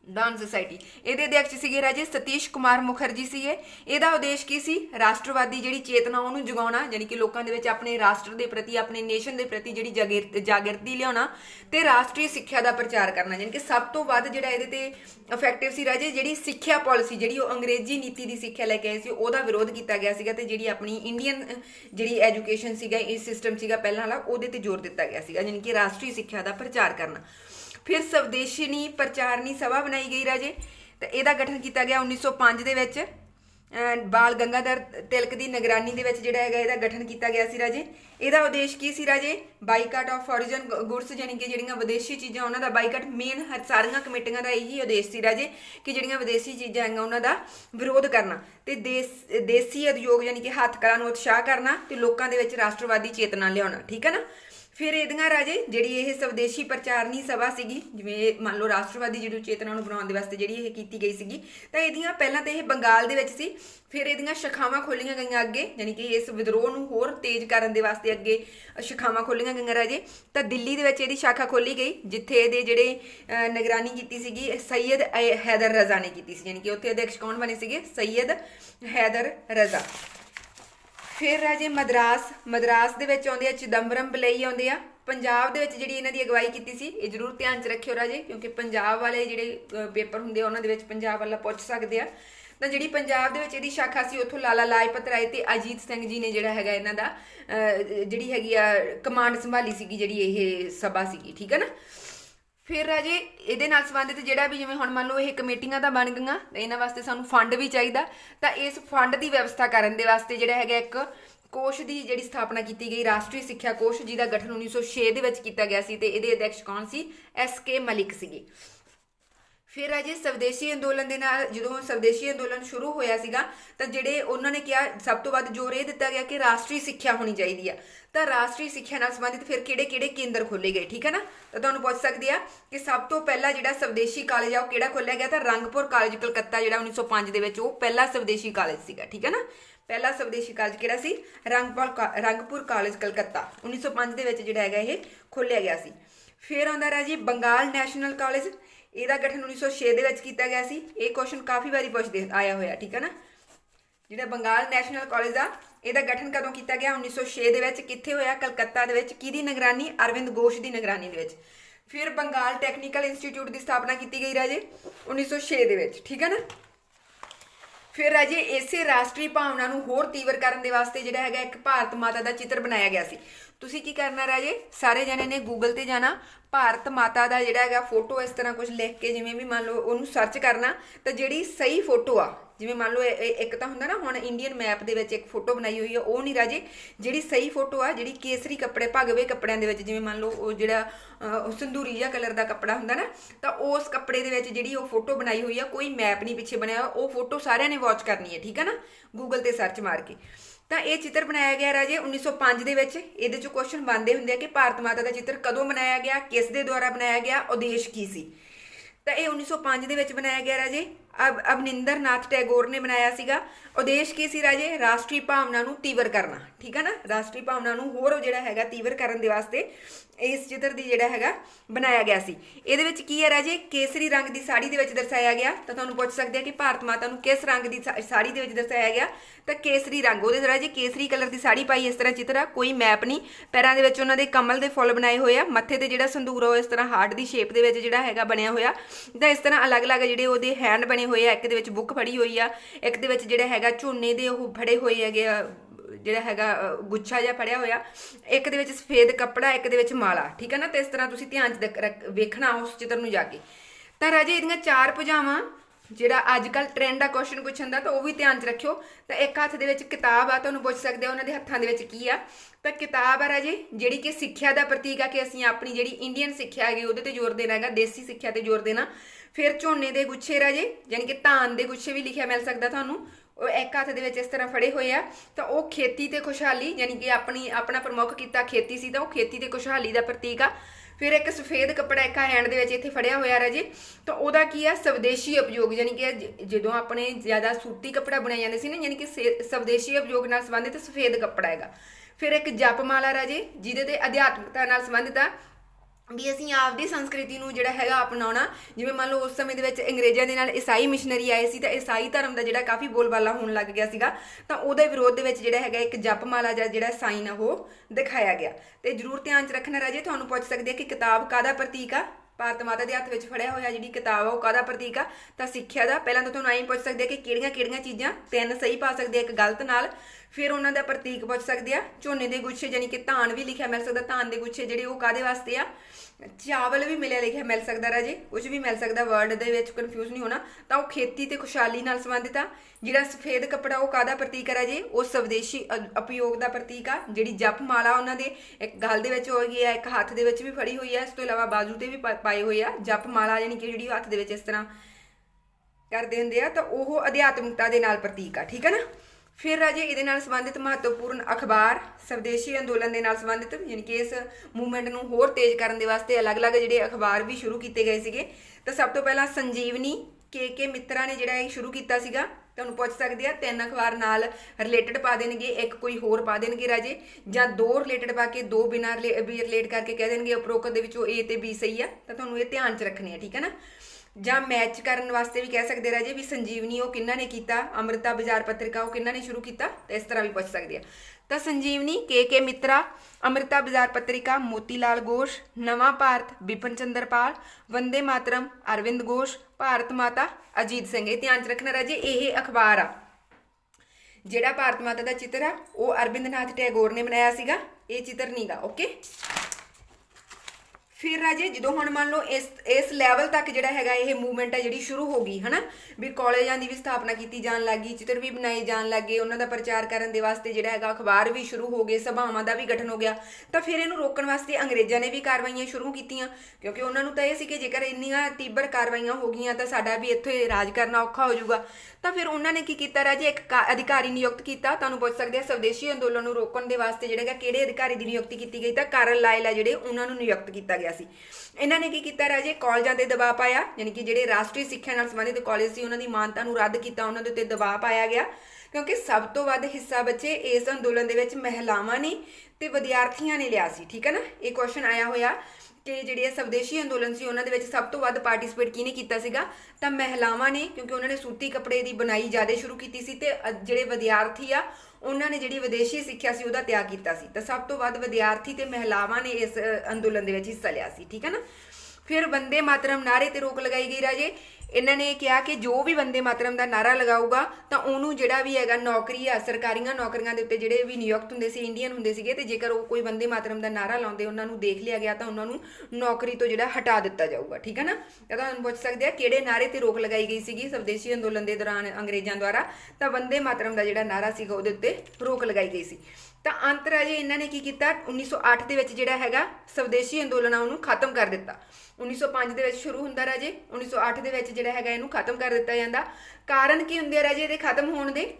ਡਾਨ ਸੁਸਾਇਟੀ ਇਹਦੇ ਅਧਿਕਸ਼ ਸੀਗੇ ਰਾਜੇ ਸਤੀਸ਼ ਕੁਮਾਰ ਮੁਖਰਜੀ ਸੀਗੇ। ਇਹਦਾ ਉਦੇਸ਼ ਕੀ ਸੀ? ਰਾਸ਼ਟਰਵਾਦੀ ਜਿਹੜੀ ਚੇਤਨਾ ਉਹਨੂੰ ਜਗਾਉਣਾ ਯਾਨੀ ਕਿ ਲੋਕਾਂ ਦੇ ਵਿੱਚ ਆਪਣੇ ਰਾਸ਼ਟਰ ਦੇ ਪ੍ਰਤੀ, ਆਪਣੇ ਨੇਸ਼ਨ ਦੇ ਪ੍ਰਤੀ ਜਿਹੜੀ ਜਾਗਿਰ, ਜਾਗਰਤੀ ਲਿਆਉਣਾ ਤੇ ਰਾਸ਼ਟਰੀ ਸਿੱਖਿਆ ਦਾ ਪ੍ਰਚਾਰ ਕਰਨਾ। ਯਾਨੀ ਕਿ ਸਭ ਤੋਂ ਵੱਧ ਜਿਹੜਾ ਇਹਦੇ ਤੇ ਇਫੈਕਟਿਵ ਸੀ ਰਾਜੇ, ਜਿਹੜੀ ਸਿੱਖਿਆ ਪਾਲਿਸੀ ਜਿਹੜੀ ਉਹ ਅੰਗਰੇਜ਼ੀ ਨੀਤੀ ਦੀ ਸਿੱਖਿਆ ਲੈ ਕੇ ਆਏ ਸੀ, ਉਹਦਾ ਵਿਰੋਧ ਕੀਤਾ ਗਿਆ ਸੀਗਾ ਤੇ ਜਿਹੜੀ ਆਪਣੀ ਇੰਡੀਅਨ ਜਿਹੜੀ ਐਜੂਕੇਸ਼ਨ ਸੀਗਾ, ਇਹ ਸਿਸਟਮ ਸੀਗਾ ਪਹਿਲਾਂ ਵਾਲਾ, ਉਹਦੇ ਤੇ ਜ਼ੋਰ ਦਿੱਤਾ ਗਿਆ ਸੀਗਾ। ਯਾਨੀ ਕਿ ਰਾਸ਼ਟਰੀ ਸਿੱਖਿਆ ਦਾ ਪ੍ਰਚਾਰ ਕਰਨਾ। ਫਿਰ ਸਵਦੇਸ਼ੀਨੀ ਪ੍ਰਚਾਰਨੀ ਸਭਾ ਬਣਾਈ ਗਈ ਰਾਜੇ। ਤਾਂ ਇਹਦਾ ਗਠਨ ਕੀਤਾ ਗਿਆ 1905 ਦੇ ਵਿੱਚ। ਬਾਲ ਗੰਗਾਧਰ ਤਿਲਕ ਦੀ ਨਿਗਰਾਨੀ ਦੇ ਵਿੱਚ ਜਿਹੜਾ ਹੈਗਾ ਇਹਦਾ ਗਠਨ ਕੀਤਾ ਗਿਆ ਸੀ ਰਾਜੇ। ਇਹਦਾ ਉਦੇਸ਼ ਕੀ ਸੀ ਰਾਜੇ? ਬਾਈਕਾਟ ਆਫ ਫੋਰਿਜਨ ਗੁਡਸ ਯਾਨੀ ਕਿ ਜਿਹੜੀਆਂ ਵਿਦੇਸ਼ੀ ਚੀਜ਼ਾਂ ਉਹਨਾਂ ਦਾ ਬਾਈਕਾਟ ਮੇਨ ਸਾਰੀਆਂ ਕਮੇਟੀਆਂ ਦਾ ਇਹੀ ਉਦੇਸ਼ ਸੀ ਰਾਜੇ ਕਿ ਜਿਹੜੀਆਂ ਵਿਦੇਸ਼ੀ ਚੀਜ਼ਾਂ ਹੈਗੀਆਂ ਉਹਨਾਂ ਦਾ ਵਿਰੋਧ ਕਰਨਾ ਤੇ ਦੇਸ, ਦੇਸੀ ਉਦਯੋਗ ਯਾਨੀ ਕਿ ਹੱਥ ਕਲਾ ਨੂੰ ਉਤਸ਼ਾਹ ਕਰਨਾ ਤੇ ਲੋਕਾਂ ਦੇ ਵਿੱਚ ਰਾਸ਼ਟਰਵਾਦੀ ਚੇਤਨਾ ਲਿਆਉਣਾ, ਠੀਕ ਹੈ ਨਾ? ਫਿਰ ਇਹਦੀਆਂ ਰਾਜੇ ਜਿਹੜੀ ਇਹ ਸਵਦੇਸ਼ੀ ਪ੍ਰਚਾਰਨੀ ਸਭਾ ਸੀਗੀ, ਜਿਵੇਂ ਮੰਨ ਲਓ ਰਾਸ਼ਟਰਵਾਦੀ ਜਿਹੜੀ ਚੇਤਨਾ ਨੂੰ ਬਣਾਉਣ ਦੇ ਵਾਸਤੇ ਜਿਹੜੀ ਇਹ ਕੀਤੀ ਗਈ ਸੀਗੀ, ਤਾਂ ਇਹਦੀਆਂ ਪਹਿਲਾਂ ਤਾਂ ਇਹ ਬੰਗਾਲ ਦੇ ਵਿੱਚ ਸੀ, ਫਿਰ ਇਹਦੀਆਂ ਸ਼ਾਖਾਵਾਂ ਖੋਲੀਆਂ ਗਈਆਂ ਅੱਗੇ ਯਾਨੀ ਕਿ ਇਸ ਵਿਦਰੋਹ ਨੂੰ ਹੋਰ ਤੇਜ਼ ਕਰਨ ਦੇ ਵਾਸਤੇ ਅੱਗੇ ਸ਼ਾਖਾਵਾਂ ਖੋਲੀਆਂ ਗਈਆਂ ਰਾਜੇ, ਤਾਂ ਦਿੱਲੀ ਦੇ ਵਿੱਚ ਇਹਦੀ ਸ਼ਾਖਾ ਖੋਲੀ ਗਈ, ਜਿੱਥੇ ਇਹਦੇ ਜਿਹੜੇ ਨਿਗਰਾਨੀ ਕੀਤੀ ਸੀਗੀ ਸੈਯਦ ਅ- ਹੈਦਰ ਰਜ਼ਾ ਨੇ ਕੀਤੀ ਸੀ ਯਾਨੀ ਕਿ ਉੱਥੇ ਅਧਿਕਸ਼ ਕੌਣ ਬਣੇ ਸੀਗੇ? ਸੈਯਦ ਹੈਦਰ ਰਜ਼ਾ। ਫਿਰ ਰਾਜੇ ਮਦਰਾਸ। ਮਦਰਾਸ ਦੇ ਵਿੱਚ ਆਉਂਦੇ ਆ, ਚਿਦੰਬਰਮ ਬਲਈ ਆਉਂਦੇ ਆ। ਪੰਜਾਬ ਦੇ ਵਿੱਚ ਜਿਹੜੀ ਇਹਨਾਂ ਦੀ ਅਗਵਾਈ ਕੀਤੀ ਸੀ, ਇਹ ਜ਼ਰੂਰ ਧਿਆਨ 'ਚ ਰੱਖਿਓ ਰਾਜੇ, ਕਿਉਂਕਿ ਪੰਜਾਬ ਵਾਲੇ ਜਿਹੜੇ ਪੇਪਰ ਹੁੰਦੇ ਆ, ਉਹਨਾਂ ਦੇ ਵਿੱਚ ਪੰਜਾਬ ਵਾਲਾ ਪੁੱਛ ਸਕਦੇ ਆ। ਤਾਂ ਜਿਹੜੀ ਪੰਜਾਬ ਦੇ ਵਿੱਚ ਇਹਦੀ ਸ਼ਾਖਾ ਸੀ, ਉੱਥੋਂ ਲਾਲਾ ਲਾਜਪਤ ਰਾਏ ਤੇ ਅਜੀਤ ਸਿੰਘ ਜੀ ਨੇ ਜਿਹੜਾ ਹੈਗਾ ਇਹਨਾਂ ਦਾ ਜਿਹੜੀ ਹੈਗੀ ਆ, ਕਮਾਂਡ ਸੰਭਾਲੀ ਸੀਗੀ, ਜਿਹੜੀ ਇਹ ਸਭਾ ਸੀਗੀ, ਠੀਕ ਹੈ ਨਾ? ਫਿਰ ਰਾਜੇ, ਇਹਦੇ ਨਾਲ ਸੰਬੰਧਿਤ ਜਿਹੜਾ ਵੀ ਜਿਵੇਂ ਹੁਣ ਮੰਨ ਲਓ ਇਹ ਕਮੇਟੀਆਂ ਤਾਂ ਬਣ ਗਈਆਂ ਇਹਨਾਂ ਵਾਸਤੇ ਸਾਨੂੰ ਫੰਡ ਵੀ ਚਾਹੀਦਾ, ਤਾਂ ਇਸ ਫੰਡ ਦੀ ਵਿਵਸਥਾ ਕਰਨ ਦੇ ਵਾਸਤੇ ਜਿਹੜਾ ਹੈਗਾ ਇੱਕ ਕੋਸ਼ ਦੀ ਜਿਹੜੀ ਸਥਾਪਨਾ ਕੀਤੀ ਗਈ, ਰਾਸ਼ਟਰੀ ਸਿੱਖਿਆ ਕੋਸ਼ ਜਿਹਦਾ ਗਠਨ 1906 ਦੇ ਵਿੱਚ ਕੀਤਾ ਗਿਆ ਸੀ, ਤੇ ਇਹਦੇ ਅਧਿਕਸ਼ ਕੌਣ ਸੀ? ਐਸ ਕੇ ਮਲਿਕ ਸੀਗੇ। ਫਿਰ ਅਜੇ ਸਵਦੇਸ਼ੀ ਅੰਦੋਲਨ ਦੇ ਨਾਲ, ਜਦੋਂ ਸਵਦੇਸ਼ੀ ਅੰਦੋਲਨ ਸ਼ੁਰੂ ਹੋਇਆ ਸੀਗਾ, ਤਾਂ ਜਿਹੜੇ ਉਹਨਾਂ ਨੇ ਕਿਹਾ, ਸਭ ਤੋਂ ਵੱਧ ਜ਼ੋਰ ਇਹ ਦਿੱਤਾ ਗਿਆ ਕਿ ਰਾਸ਼ਟਰੀ ਸਿੱਖਿਆ ਹੋਣੀ ਚਾਹੀਦੀ ਆ। ਤਾਂ ਰਾਸ਼ਟਰੀ ਸਿੱਖਿਆ ਨਾਲ ਸੰਬੰਧਿਤ ਫਿਰ ਕਿਹੜੇ-ਕਿਹੜੇ ਕੇਂਦਰ ਖੋਲੇ ਗਏ, ਠੀਕ ਹੈ ਨਾ? ਤਾਂ ਤੁਹਾਨੂੰ ਪੁੱਛ ਸਕਦੇ ਆ ਕਿ ਸਭ ਤੋਂ ਪਹਿਲਾਂ ਜਿਹੜਾ ਸਵਦੇਸ਼ੀ ਕਾਲਜ ਆ, ਉਹ ਕਿਹੜਾ ਖੋਲਿਆ ਗਿਆ? ਤਾਂ ਰੰਗਪੁਰ ਕਾਲਜ, ਕਲਕੱਤਾ, ਜਿਹੜਾ 1905 ਦੇ ਵਿੱਚ ਉਹ ਪਹਿਲਾ ਸਵਦੇਸ਼ੀ ਕਾਲਜ ਸੀਗਾ, ਠੀਕ ਹੈ ਨਾ? ਪਹਿਲਾ ਸਵਦੇਸ਼ੀ ਕਾਲਜ ਕਿਹੜਾ ਸੀ? ਰੰਗਪੁਰ ਕਾ- ਰੰਗਪੁਰ ਕਾਲਜ, ਕਲਕੱਤਾ। 1905 ਦੇ ਵਿੱਚ ਜਿਹੜਾ ਹੈਗਾ ਇਹ ਖੋਲਿਆ ਗਿਆ ਸੀ। ਫਿਰ ਆਉਂਦਾ ਰਿਹਾ ਜੀ ਬੰਗਾਲ ਨੈਸ਼ਨਲ ਕਾਲਜ। ਇਹਦਾ ਗਠਨ 1906 ਦੇ ਵਿੱਚ ਕੀਤਾ ਗਿਆ ਸੀ। ਇਹ ਕੁਐਸਚਨ ਕਾਫੀ ਵਾਰੀ ਪੁੱਛਦੇ ਆਇਆ ਹੋਇਆ, ਠੀਕ ਹੈ ਨਾ? ਜਿਹੜਾ ਬੰਗਾਲ ਨੈਸ਼ਨਲ ਕਾਲਜ ਆ, ਇਹਦਾ ਗਠਨ ਕਦੋਂ ਕੀਤਾ ਗਿਆ? 1906 ਦੇ ਵਿੱਚ ਕਿੱਥੇ ਹੋਇਆ? ਕਲਕੱਤਾ ਦੇ ਵਿੱਚ। ਕਿਹਦੀ ਨਿਗਰਾਨੀ? ਅਰਵਿੰਦ ਗੋਸ਼ ਦੀ ਨਿਗਰਾਨੀ ਦੇ ਵਿੱਚ। ਫਿਰ ਬੰਗਾਲ ਟੈਕਨੀਕਲ ਇੰਸਟੀਚਿਊਟ ਦੀ ਸਥਾਪਨਾ ਕੀਤੀ ਗਈ ਰਾਜੇ 1906 ਦੇ ਵਿੱਚ, ਠੀਕ ਹੈ ਨਾ? ਫਿਰ ਰਾਜੇ, ਇਸੇ ਰਾਸ਼ਟਰੀ ਭਾਵਨਾ ਨੂੰ ਹੋਰ ਤੀਵਰ ਕਰਨ ਦੇ ਵਾਸਤੇ ਜਿਹੜਾ ਹੈਗਾ ਇੱਕ ਭਾਰਤ ਮਾਤਾ ਦਾ ਚਿੱਤਰ ਬਣਾਇਆ ਗਿਆ ਸੀ। ਤੁਸੀਂ ਕੀ ਕਰਨਾ ਰਾਜੇ? ਸਾਰੇ ਜਣੇ ਨੇ ਗੂਗਲ ਤੇ ਜਾਣਾ। ਭਾਰਤ ਮਾਤਾ ਦਾ ਜਿਹੜਾ ਹੈਗਾ ਫੋਟੋ ਇਸ ਤਰ੍ਹਾਂ ਕੁਝ ਲਿਖ ਕੇ ਜਿਵੇਂ ਵੀ ਮੰਨ ਲਓ ਉਹਨੂੰ ਸਰਚ ਕਰਨਾ ਤਾਂ ਜਿਹੜੀ ਸਹੀ ਫੋਟੋ ਆ ਜਿਵੇਂ ਮੰਨ ਲਓ ਇੱਕ ਤਾਂ ਹੁੰਦਾ ਨਾ ਹੁਣ ਇੰਡੀਅਨ ਮੈਪ ਦੇ ਵਿੱਚ ਇੱਕ ਫੋਟੋ ਬਣਾਈ ਹੋਈ ਹੈ ਉਹ ਨਹੀਂ ਰਾਜੇ। ਜਿਹੜੀ ਸਹੀ ਫੋਟੋ ਆ ਜਿਹੜੀ ਕੇਸਰੀ ਕੱਪੜੇ ਭਗਵੇ ਕੱਪੜਿਆਂ ਦੇ ਵਿੱਚ ਜਿਵੇਂ ਮੰਨ ਲਓ ਉਹ ਜਿਹੜਾ ਅਹ, ਸੰਧੂਰੀ ਜਿਹਾ ਕਲਰ ਦਾ ਕੱਪੜਾ ਹੁੰਦਾ ਨਾ ਤਾਂ ਉਸ ਕੱਪੜੇ ਦੇ ਵਿੱਚ ਜਿਹੜੀ ਉਹ ਫੋਟੋ ਬਣਾਈ ਹੋਈ ਆ ਕੋਈ ਮੈਪ ਨਹੀਂ ਪਿੱਛੇ ਬਣਿਆ ਹੋਇਆ ਉਹ ਫੋਟੋ ਸਾਰਿਆਂ ਨੇ ਵਾਚ ਕਰਨੀ ਹੈ ਠੀਕ ਹੈ ਨਾ? ਗੂਗਲ ਤੇ ਸਰਚ ਮਾਰ ਕੇ। ਤਾਂ ਇਹ ਚਿੱਤਰ ਬਣਾਇਆ ਗਿਆ ਰਾਜੇ 1905 ਦੇ ਵਿੱਚ। ਇਹਦੇ 'ਚੋਂ ਕੁਐਸਚਨ ਬਣਦੇ ਹੁੰਦੇ ਆ ਕਿ ਭਾਰਤ ਮਾਤਾ ਦਾ ਚਿੱਤਰ ਕਦੋਂ ਬਣਾਇਆ ਗਿਆ, ਕਿਸ ਦੇ ਦੁਆਰਾ ਬਣਾਇਆ ਗਿਆ, ਉਦੇਸ਼ ਕੀ ਸੀ? ਤਾਂ ਇਹ 1905 ਦੇ ਵਿੱਚ ਬਣਾਇਆ ਗਿਆ ਰਾਜੇ। ਅਬ ਅਬਨਿੰਦਰ ਨਾਥ ਟੈਗੋਰ ਨੇ ਬਣਾਇਆ ਸੀਗਾ। ਉਦੇਸ਼ ਕੀ ਸੀ ਰਾਜੇ? ਰਾਸ਼ਟਰੀ ਭਾਵਨਾ ਨੂੰ ਤੀਵਰ ਕਰਨਾ, ਠੀਕ ਹੈ ਨਾ? ਰਾਸ਼ਟਰੀ ਭਾਵਨਾ ਨੂੰ ਹੋਰ ਜਿਹੜਾ ਹੈਗਾ ਤੀਵਰ ਕਰਨ ਦੇ ਵਾਸਤੇ ਇਸ ਚਿੱਤਰ ਦੀ ਜਿਹੜਾ ਹੈਗਾ ਬਣਾਇਆ ਗਿਆ ਸੀ। ਇਹਦੇ ਵਿੱਚ ਕੀ ਹੈ ਰਾਜੇ? ਕੇਸਰੀ ਰੰਗ ਦੀ ਸਾੜੀ ਦੇ ਵਿੱਚ ਦਰਸਾਇਆ ਗਿਆ। ਤਾਂ ਤੁਹਾਨੂੰ ਪੁੱਛ ਸਕਦੇ ਆ ਕਿ ਭਾਰਤ ਮਾਤਾ ਨੂੰ ਕਿਸ ਰੰਗ ਦੀ ਸਾ- ਸਾੜੀ ਦੇ ਵਿੱਚ ਦਰਸਾਇਆ ਗਿਆ? ਤਾਂ ਕੇਸਰੀ ਰੰਗ, ਉਹਦੇ ਤੇ ਰਾਜੇ ਕੇਸਰੀ ਕਲਰ ਦੀ ਸਾੜੀ ਪਾਈ, ਇਸ ਤਰ੍ਹਾਂ ਚਿੱਤਰ ਆ ਕੋਈ ਮੈਪ ਨਹੀਂ। ਪੈਰਾਂ ਦੇ ਵਿੱਚ ਉਹਨਾਂ ਦੇ ਕਮਲ ਦੇ ਫੁੱਲ ਬਣਾਏ ਹੋਏ ਆ। ਮੱਥੇ ਤੇ ਜਿਹੜਾ ਸੰਦੂਰ ਆ, ਉਹ ਇਸ ਤਰ੍ਹਾਂ ਹਾਰਟ ਦੀ ਸ਼ੇਪ ਦੇ ਵਿੱਚ ਜਿਹੜਾ ਹੈਗਾ ਬਣਿਆ ਹੋਇਆ। ਤਾਂ ਇਸ ਤਰ੍ਹਾਂ ਅਲੱਗ-ਅਲੱਗ ਜਿਹੜੇ ਉਹਦੇ ਹੈਂਡ ਬਣੇ ਹੋਏ ਆ। ਇੱਕ ਦੇ ਵਿੱਚ ਬੁੱਕ ਫੜੀ ਹੋਈ ਆ। ਇੱਕ ਦੇ ਵਿੱਚ ਜਿਹੜਾ ਹੈਗਾ ਝੋਨੇ ਦੇ ਉਹ ਫੜੇ ਹੋਏ ਹੈਗੇ ਆ, ਜਿਹੜਾ ਹੈਗਾ ਗੁੱਛਾ ਜਿਹਾ ਫੜਿਆ ਹੋਇਆ। ਇੱਕ ਦੇ ਵਿੱਚ ਸਫੇਦ ਕੱਪੜਾ, ਇੱਕ ਦੇ ਵਿੱਚ ਮਾਲਾ। ਠੀਕ ਹੈ ਨਾ? ਤੇ ਇਸ ਤਰ੍ਹਾਂ ਤੁਸੀਂ ਧਿਆਨ ਚ ਦੇਖ- ਰੱਖ- ਵੇਖਣਾ ਉਸ ਚਿੱਤਰ ਨੂੰ ਜਾ ਕੇ। ਤਾਂ ਰਾਜੇ, ਇਹਦੀਆਂ ਚਾਰ ਭੁਜਾਵਾਂ ਜਿਹੜਾ ਅੱਜ ਕੱਲ ਟ੍ਰੈਂਡ ਆ ਕੁਐਸਚਨ ਪੁੱਛਣ ਦਾ, ਤਾਂ ਉਹ ਵੀ ਧਿਆਨ ਚ ਰੱਖਿਓ। ਤਾਂ ਇੱਕ ਹੱਥ ਦੇ ਵਿੱਚ ਕਿਤਾਬ ਆ, ਤੁਹਾਨੂੰ ਪੁੱਛ ਸਕਦੇ ਆ, ਉਹਨਾਂ ਦੇ ਹੱਥਾਂ ਦੇ ਵਿੱਚ ਕੀ ਆ। ਤਾਂ ਕਿਤਾਬ ਆ ਰਾਜੇ, ਜਿਹੜੀ ਕਿ ਸਿੱਖਿਆ ਦਾ ਪ੍ਰਤੀਕ ਆ ਕਿ ਅਸੀਂ ਆਪਣੀ ਜਿਹੜੀ ਇੰਡੀਅਨ ਸਿੱਖਿਆ ਹੈਗੀ, ਉਹਦੇ ਤੇ ਜ਼ੋਰ ਦੇਣਾ ਹੈਗਾ, ਦੇਸੀ ਸਿੱਖਿਆ ਤੇ ਜ਼ੋਰ ਦੇਣਾ। ਫਿਰ ਝੋਨੇ ਦੇ ਗੁੱਛੇ ਰਾਜੇ ਯਾਨੀ ਕਿ ਧਾਨ ਦੇ ਗੁੱਛੇ ਵੀ ਲਿਖਿਆ ਮਿਲ ਸਕਦਾ ਤੁਹਾਨੂੰ। ਉਹ ਇੱਕ ਹੱਥ ਦੇ ਵਿੱਚ ਇਸ ਤਰ੍ਹਾਂ ਫੜੇ ਹੋਏ ਆ, ਤਾਂ ਉਹ ਖੇਤੀ ਤੇ ਖੁਸ਼ਹਾਲੀ, ਯਾਨੀ ਕਿ ਆਪਣੀ, ਆਪਣਾ ਪ੍ਰਮੁੱਖ ਕੀਤਾ ਖੇਤੀ ਸੀ, ਤਾਂ ਉਹ ਖੇਤੀ ਤੇ ਖੁਸ਼ਹਾਲੀ ਦਾ ਪ੍ਰਤੀਕ ਆ। ਫਿਰ ਇੱਕ ਸਫੇਦ ਕੱਪੜਾ ਇੱਕ ਹੈਂਡ ਦੇ ਵਿੱਚ ਇੱਥੇ ਫੜਿਆ ਹੋਇਆ ਰਾਜੇ, ਤਾਂ ਉਹਦਾ ਕੀ ਆ? ਸਵਦੇਸ਼ੀ ਉਪਯੋਗ, ਯਾਨੀ ਕਿ ਜਦੋਂ ਆਪਣੇ ਜ਼ਿਆਦਾ ਸੂਤੀ ਕੱਪੜਾ ਬਣਾਏ ਜਾਂਦੇ ਸੀ ਨਾ, ਯਾਨੀ ਕਿ ਸੇ- ਸਵਦੇਸ਼ੀ ਉਪਯੋਗ ਨਾਲ ਸੰਬੰਧਿਤ ਸਫੇਦ ਕੱਪੜਾ ਹੈਗਾ। ਫਿਰ ਇੱਕ ਜਪਮਾਲਾ ਰਾਜੇ, ਜਿਹਦੇ ਤੇ ਅਧਿਆਤਮਿਕਤਾ ਨਾਲ ਸੰਬੰਧਿਤ ਆ ਵੀ ਅਸੀਂ ਆਪਦੀ ਸੰਸਕ੍ਰਿਤੀ ਨੂੰ ਜਿਹੜਾ ਹੈਗਾ ਅਪਣਾਉਣਾ। ਜਿਵੇਂ ਮੰਨ ਲਓ ਉਸ ਸਮੇਂ ਦੇ ਵਿੱਚ ਅੰਗਰੇਜ਼ਾਂ ਦੇ ਨਾਲ ਈਸਾਈ ਮਿਸ਼ਨਰੀ ਆਏ ਸੀ ਤਾਂ ਈਸਾਈ ਧਰਮ ਦਾ ਜਿਹੜਾ ਕਾਫੀ ਬੋਲਬਾਲਾ ਹੋਣ ਲੱਗ ਗਿਆ ਸੀਗਾ। ਤਾਂ ਉਹਦੇ ਵਿਰੋਧ ਦੇ ਵਿੱਚ ਜਿਹੜਾ ਹੈਗਾ ਇੱਕ ਜਪਮਾਲਾ ਜਾਂ ਜਿਹੜਾ ਸਾਈਨ ਆ ਉਹ ਦਿਖਾਇਆ ਗਿਆ। ਤੇ ਜਰੂਰ ਧਿਆਨ ਚ ਰੱਖਣਾ ਰਾਜੇ, ਤੁਹਾਨੂੰ ਪੁੱਛ ਸਕਦੇ ਆ ਕਿ ਕਿਤਾਬ ਕਾਦਾ ਪ੍ਰਤੀਕ ਆ? ਭਾਰਤ ਮਾਤਾ ਦੇ ਹੱਥ ਵਿੱਚ ਫੜਿਆ ਹੋਇਆ ਜਿਹੜੀ ਕਿਤਾਬ ਆ, ਉਹ ਕਾਹਦਾ ਪ੍ਰਤੀਕ ਆ? ਤਾਂ ਸਿੱਖਿਆ ਦਾ। ਪਹਿਲਾਂ ਤਾਂ ਤੁਹਾਨੂੰ ਐਂ ਪੁੱਛ ਸਕਦੇ ਆ ਕਿ ਕਿਹੜੀਆਂ ਕਿਹੜੀਆਂ ਚੀਜ਼ਾਂ ਤਿੰਨ ਸਹੀ ਪਾ ਸਕਦੇ ਆ, ਇੱਕ ਗਲਤ ਨਾਲ। ਫਿਰ ਉਹਨਾਂ ਦਾ ਪ੍ਰਤੀਕ ਪੁੱਛ ਸਕਦੇ ਆ। ਝੋਨੇ ਦੇ ਗੁੱਛੇ ਯਾਨੀ ਕਿ ਧਾਨ ਵੀ ਲਿਖਿਆ ਮਿਲ ਸਕਦਾ। ਧਾਨ ਦੇ ਗੁੱਛੇ ਜਿਹੜੇ ਉਹ ਕਾਦੇ ਵਾਸਤੇ ਆ? ਚਾਵਲ ਵੀ ਮਿਲਿਆ ਲਿਖਿਆ, ਮਿਲ ਸਕਦਾ ਰਾਜੇ ਕੁਝ ਵੀ ਮਿਲ ਸਕਦਾ ਵਰਡ ਦੇ ਵਿੱਚ ਕਨਫਿਊਜ਼ ਨਹੀਂ ਹੋਣਾ। ਤਾਂ ਉਹ ਖੇਤੀ ਤੇ ਖੁਸ਼ਹਾਲੀ ਨਾਲ ਸੰਬੰਧਿਤ ਆ। ਜਿਹੜਾ ਸਫੇਦ ਕੱਪੜਾ, ਉਹ ਕਾਦਾ ਪ੍ਰਤੀਕ ਹੈ ਰਾਜੇ? ਉਹ ਸਵਦੇਸ਼ੀ ਅ- ਉਪਯੋਗ ਦਾ ਪ੍ਰਤੀਕ ਆ, ਜਿਹੜੀ ਜਪ ਮਾਲਾ ਉਹਨਾਂ ਦੇ, ਇੱਕ ਗਲ ਦੇ ਵਿੱਚ ਹੋਈ ਹੈ ਇੱਕ ਹੱਥ ਦੇ ਵਿੱਚ ਵੀ ਫੜੀ ਹੋਈ ਹੈ ਇਸ ਤੋਂ ਇਲਾਵਾ ਬਾਜ਼ੂ ਤੇ ਵੀ ਪਾ- ਪਾਏ ਹੋਏ ਆ। ਜਪ ਮਾਲਾ ਯਾਨੀ ਕਿ ਜਿਹੜੀ ਉਹ ਹੱਥ ਦੇ ਵਿੱਚ ਇਸ ਤਰ੍ਹਾਂ ਕਰਦੇ ਹੁੰਦੇ ਆ, ਤਾਂ ਉਹ ਅਧਿਆਤਮਿਕਤਾ ਦੇ ਨਾਲ ਪ੍ਰਤੀਕ ਆ, ਠੀਕ ਹੈ ਨਾ? ਫਿਰ ਰਾਜੇ ਇਹਦੇ ਨਾਲ ਸੰਬੰਧਿਤ ਮਹੱਤਵਪੂਰਨ ਅਖਬਾਰ, ਸਵਦੇਸ਼ੀ ਅੰਦੋਲਨ ਦੇ ਨਾਲ ਸੰਬੰਧਿਤ, ਯਾਨੀ ਕਿ ਇਸ ਮੂਵਮੈਂਟ ਨੂੰ ਹੋਰ ਤੇਜ਼ ਕਰਨ ਦੇ ਵਾਸਤੇ ਅਲੱਗ-ਅਲੱਗ ਜਿਹੜੇ ਅਖਬਾਰ ਵੀ ਸ਼ੁਰੂ ਕੀਤੇ ਗਏ ਸੀਗੇ। ਤਾਂ ਸਭ ਤੋਂ ਪਹਿਲਾਂ ਸੰਜੀਵਨੀ, ਕੇ ਕੇ ਮਿੱਤਰਾ ਨੇ ਜਿਹੜਾ ਇਹ ਸ਼ੁਰੂ ਕੀਤਾ ਸੀਗਾ। ਤੁਹਾਨੂੰ ਪੁੱਛ ਸਕਦੇ ਆ, ਤਿੰਨ ਅਖਬਾਰ ਨਾਲ ਰਿਲੇਟਡ ਪਾ ਦੇਣਗੇ, ਇੱਕ ਕੋਈ ਹੋਰ ਪਾ ਦੇਣਗੇ ਰਾਜੇ, ਜਾਂ ਦੋ ਰਿਲੇਟਡ ਪਾ ਕੇ ਦੋ ਬਿਨਾਂ ਰਿਲੇ- ਵੀ ਰਿਲੇਟ ਕਰਕੇ ਕਹਿ ਦੇਣਗੇ, ਉਪਰੋਕਤ ਦੇ ਵਿੱਚੋਂ A ਤੇ B ਸਹੀ ਆ, ਤਾਂ ਤੁਹਾਨੂੰ ਇਹ ਧਿਆਨ 'ਚ ਰੱਖਣੇ ਆ, ਠੀਕ ਹੈ ਨਾ? ਜਾਂ ਮੈਚ ਕਰਨ ਵਾਸਤੇ ਵੀ ਕਹਿ ਸਕਦੇ ਰਾਜੇ ਵੀ ਸੰਜੀਵਨੀ ਉਹ ਕਿੰਨਾ ਨੇ ਕੀਤਾ? ਅੰਮ੍ਰਿਤਾ ਬਾਜ਼ਾਰ ਪੱਤਰਿਕਾ ਉਹ ਕਿੰਨਾ ਨੇ ਸ਼ੁਰੂ ਕੀਤਾ? ਤਾਂ ਇਸ ਤਰ੍ਹਾਂ ਵੀ ਪੁੱਛ ਸਕਦੇ ਆ। ਤਾਂ ਸੰਜੀਵਨੀ, ਕੇ ਕੇ ਮਿੱਤਰਾ, ਅੰਮ੍ਰਿਤਾ ਬਾਜ਼ਾਰ ਪੱਤਰਿਕਾ ਮੋਤੀ ਲਾਲ ਗੋਸ਼ ਨਵਾਂ ਭਾਰਤ, ਬਿਪਨ ਚੰਦਰ ਪਾਲ, ਵੰਦੇ ਮਾਤਰਮ, ਅਰਵਿੰਦ ਗੋਸ਼ ਭਾਰਤ ਮਾਤਾ, ਅਜੀਤ ਸਿੰਘ। ਇਹ ਧਿਆਨ ਚ ਰੱਖਣਾ ਰਾਜੇ, ਇਹ ਅਖਬਾਰ ਆ। ਜਿਹੜਾ ਭਾਰਤ ਮਾਤਾ ਦਾ ਚਿੱਤਰ ਆ, ਉਹ ਅਰਵਿੰਦਨਾਥ ਟੈਗੋਰ ਨੇ ਬਣਾਇਆ ਸੀਗਾ। ਇਹ ਚਿੱਤਰ ਨਹੀਂਗਾ ਓਕੇ? ਫਿਰ ਰਾਜੇ, ਜਦੋਂ ਹੁਣ ਮੰਨ ਲਓ ਇਸ ਇਸ ਲੈਵਲ ਤੱਕ ਜਿਹੜਾ ਹੈਗਾ ਇਹ ਮੂਵਮੈਂਟ ਹੈ ਜਿਹੜੀ ਸ਼ੁਰੂ ਹੋ ਗਈ, ਹਨਾ? ਵੀ ਕਾਲਜਾਂ ਦੀ ਵੀ ਸਥਾਪਨਾ ਕੀਤੀ ਜਾਣ ਲੱਗੀ, ਚਿੱਤਰ ਵੀ ਬਣਾਏ ਜਾਣ ਲੱਗੇ, ਉਹਨਾਂ ਦਾ ਪ੍ਰਚਾਰ ਕਰਨ ਦੇ ਵਾਸਤੇ ਜਿਹੜਾ ਹੈਗਾ ਅਖਬਾਰ ਵੀ ਸ਼ੁਰੂ ਹੋ ਗਏ, ਸਭਾਵਾਂ ਦਾ ਵੀ ਗਠਨ ਹੋ ਗਿਆ। ਤਾਂ ਫਿਰ ਇਹਨੂੰ ਰੋਕਣ ਵਾਸਤੇ ਅੰਗਰੇਜ਼ਾਂ ਨੇ ਵੀ ਕਾਰਵਾਈਆਂ ਸ਼ੁਰੂ ਕੀਤੀਆਂ, ਕਿਉਂਕਿ ਉਹਨਾਂ ਨੂੰ ਤਾਂ ਇਹ ਸੀ ਕਿ ਜੇਕਰ ਇੰਨੀਆਂ ਤੀਬਰ ਕਾਰਵਾਈਆਂ ਹੋ ਗਈਆਂ ਤਾਂ ਸਾਡਾ ਵੀ ਇੱਥੇ ਰਾਜ ਕਰਨਾ ਔਖਾ ਹੋ ਜਾਊਗਾ। ਤਾਂ ਫਿਰ ਉਹਨਾਂ ਨੇ ਕੀ ਕੀਤਾ ਰਾਜੇ? ਇੱਕ ਕਾ- ਅਧਿਕਾਰੀ ਨਿਯੁਕਤ ਕੀਤਾ। ਤੁਹਾਨੂੰ ਪੁੱਛ ਸਕਦੇ ਆ, ਸਵਦੇਸ਼ੀ ਅੰਦੋਲਨ ਨੂੰ ਰੋਕਣ ਦੇ ਵਾਸਤੇ ਜਿਹੜਾ ਹੈਗਾ ਕਿਹੜੇ ਅਧਿਕਾਰੀ ਦੀ ਨਿਯੁਕਤੀ ਕੀਤੀ ਗਈ ਤਾਂ ਕਾਰਲ ਲਾਇਲ ਆ ਜਿਹੜੇ ਉਹਨਾਂ ਨੂੰ ਨਿਯੁਕਤ ਕੀਤਾ ਗਿਆ। ਸੀ। ਇਹਨਾਂ ਨੇ ਕੀ ਕੀਤਾ ਰਾਜੇ? ਕਾਲਜਾਂ ਤੇ ਦਬਾਅ ਪਾਇਆ, ਯਾਨੀ ਕਿ ਜਿਹੜੇ ਰਾਸ਼ਟਰੀ ਸਿੱਖਿਆ ਨਾਲ ਸੰਬੰਧਿਤ ਕਾਲਜ ਸੀ, ਉਹਨਾਂ ਦੀ ਮਾਨਤਾ ਨੂੰ ਰੱਦ ਕੀਤਾ, ਉਹਨਾਂ ਦੇ ਉੱਤੇ ਦਬਾਅ ਪਾਇਆ ਗਿਆ। ਕਿਉਂਕਿ ਸਭ ਤੋਂ ਵੱਧ ਹਿੱਸਾ ਬੱਚੇ ਇਸ ਅੰਦੋਲਨ ਦੇ ਵਿੱਚ ਮਹਿਲਾਵਾਂ ਨੇ ਤੇ ਵਿਦਿਆਰਥੀਆਂ ਨੇ ਲਿਆ ਸੀ, ਠੀਕ ਹੈ ਨਾ? ਇਹ ਕੁਐਸਚਨ ਆਇਆ ਹੋਇਆ। ਕਿ ਜਿਹੜੇ ਇਹ ਸਵਦੇਸ਼ੀ ਅੰਦੋਲਨ ਸੀ ਉਹਨਾਂ ਦੇ ਵਿੱਚ ਸਭ ਤੋਂ ਵੱਧ ਪਾਰਟਿਸਿਪੇਟ ਕਿਹਨੇ ਕੀਤਾ ਸੀਗਾ? ਤਾਂ ਮਹਿਲਾਵਾਂ ਨੇ ਕਿਉਂਕਿ ਉਹਨਾਂ ਨੇ ਸੂਤੀ ਕੱਪੜੇ ਦੀ ਬੁਣਾਈ ਜ਼ਿਆਦਾ ਸ਼ੁਰੂ ਕੀਤੀ ਸੀ ਤੇ ਅ- ਜਿਹੜੇ ਵਿਦਿਆਰਥੀ ਆ ਉਹਨਾਂ ਨੇ ਜਿਹੜੀ ਵਿਦੇਸ਼ੀ ਸਿੱਖਿਆ ਸੀ ਉਹਦਾ ਤਿਆਗ ਕੀਤਾ ਸੀ। ਤਾਂ ਸਭ ਤੋਂ ਵੱਧ ਵਿਦਿਆਰਥੀ ਤੇ ਮਹਿਲਾਵਾਂ ਨੇ ਇਸ ਅ, ਅੰਦੋਲਨ ਦੇ ਵਿੱਚ ਹਿੱਸਾ ਲਿਆ ਸੀ ਠੀਕ ਹੈ ਨਾ? ਫਿਰ ਬੰਦੇ ਮਾਤਰਮ ਨਾਰੇ ਤੇ ਰੋਕ ਲਗਾਈ ਗਈ ਰਾਜੇ। ਇਹਨਾਂ ਨੇ ਕਿਹਾ ਕਿ ਜੋ ਵੀ ਬੰਦੇ ਮਾਤਰਮ ਦਾ ਨਾਰਾ ਲਗਾਊਗਾ, ਤਾਂ ਉਹਨੂੰ ਜਿਹੜਾ ਵੀ ਹੈਗਾ ਨੌਕਰੀ ਆ, ਸਰਕਾਰੀਆਂ ਨੌਕਰੀਆਂ ਦੇ ਉੱਤੇ ਜਿਹੜੇ ਵੀ ਨਿਯੁਕਤ ਹੁੰਦੇ ਸੀ ਇੰਡੀਅਨ ਹੁੰਦੇ ਸੀਗੇ, ਤੇ ਜੇਕਰ ਉਹ ਕੋਈ ਵੰਦੇ ਮਾਤਰਮ ਦਾ ਨਾਰਾ ਲਾਉਂਦੇ, ਉਹਨਾਂ ਨੂੰ ਦੇਖ ਲਿਆ ਗਿਆ, ਤਾਂ ਉਹਨਾਂ ਨੂੰ ਨੌਕਰੀ ਤੋਂ ਜਿਹੜਾ ਹਟਾ ਦਿੱਤਾ ਜਾਊਗਾ, ਠੀਕ ਹੈ ਨਾ? ਤਾਂ ਤੁਹਾਨੂੰ ਪੁੱਛ ਸਕਦੇ ਆ, ਕਿਹੜੇ ਨਾਰੇ ਤੇ ਰੋਕ ਲਗਾਈ ਗਈ ਸੀਗੀ ਸਵਦੇਸ਼ੀ ਅੰਦੋਲਨ ਦੇ ਦੌਰਾਨ ਅੰਗਰੇਜ਼ਾਂ ਦੁਆਰਾ? ਤਾਂ ਵੰਦੇ ਮਾਤਰਮ ਦਾ ਜਿਹੜਾ ਨਾਰਾ ਸੀਗਾ, ਉਹਦੇ ਉੱਤੇ ਰੋਕ ਲਗਾਈ ਗਈ ਸੀ। ਤਾਂ ਅੰਤ ਰਾਜੇ ਇਹਨਾਂ ਨੇ ਕੀ ਕੀਤਾ? 1908 ਦੇ ਵਿੱਚ ਜਿਹੜਾ ਹੈਗਾ, ਸਵਦੇਸ਼ੀ ਅੰਦੋਲਨ ਆ, ਉਹਨੂੰ ਖਤਮ ਕਰ ਦਿੱਤਾ। 1905 ਦੇ ਵਿੱਚ ਸ਼ੁਰੂ ਹੁੰਦਾ ਰਾਜੇ 1908 ਦੇ ਵਿੱਚ ਜਿਹੜਾ ਹੈਗਾ, ਇਹਨੂੰ ਖਤਮ ਕਰ ਦਿੱਤਾ ਜਾਂਦਾ। ਕਾਰਨ ਕੀ ਹੁੰਦੇ ਆ ਰਾਜੇ? ਇਹਦੇ ਖਤਮ ਹੋਣ ਦੇ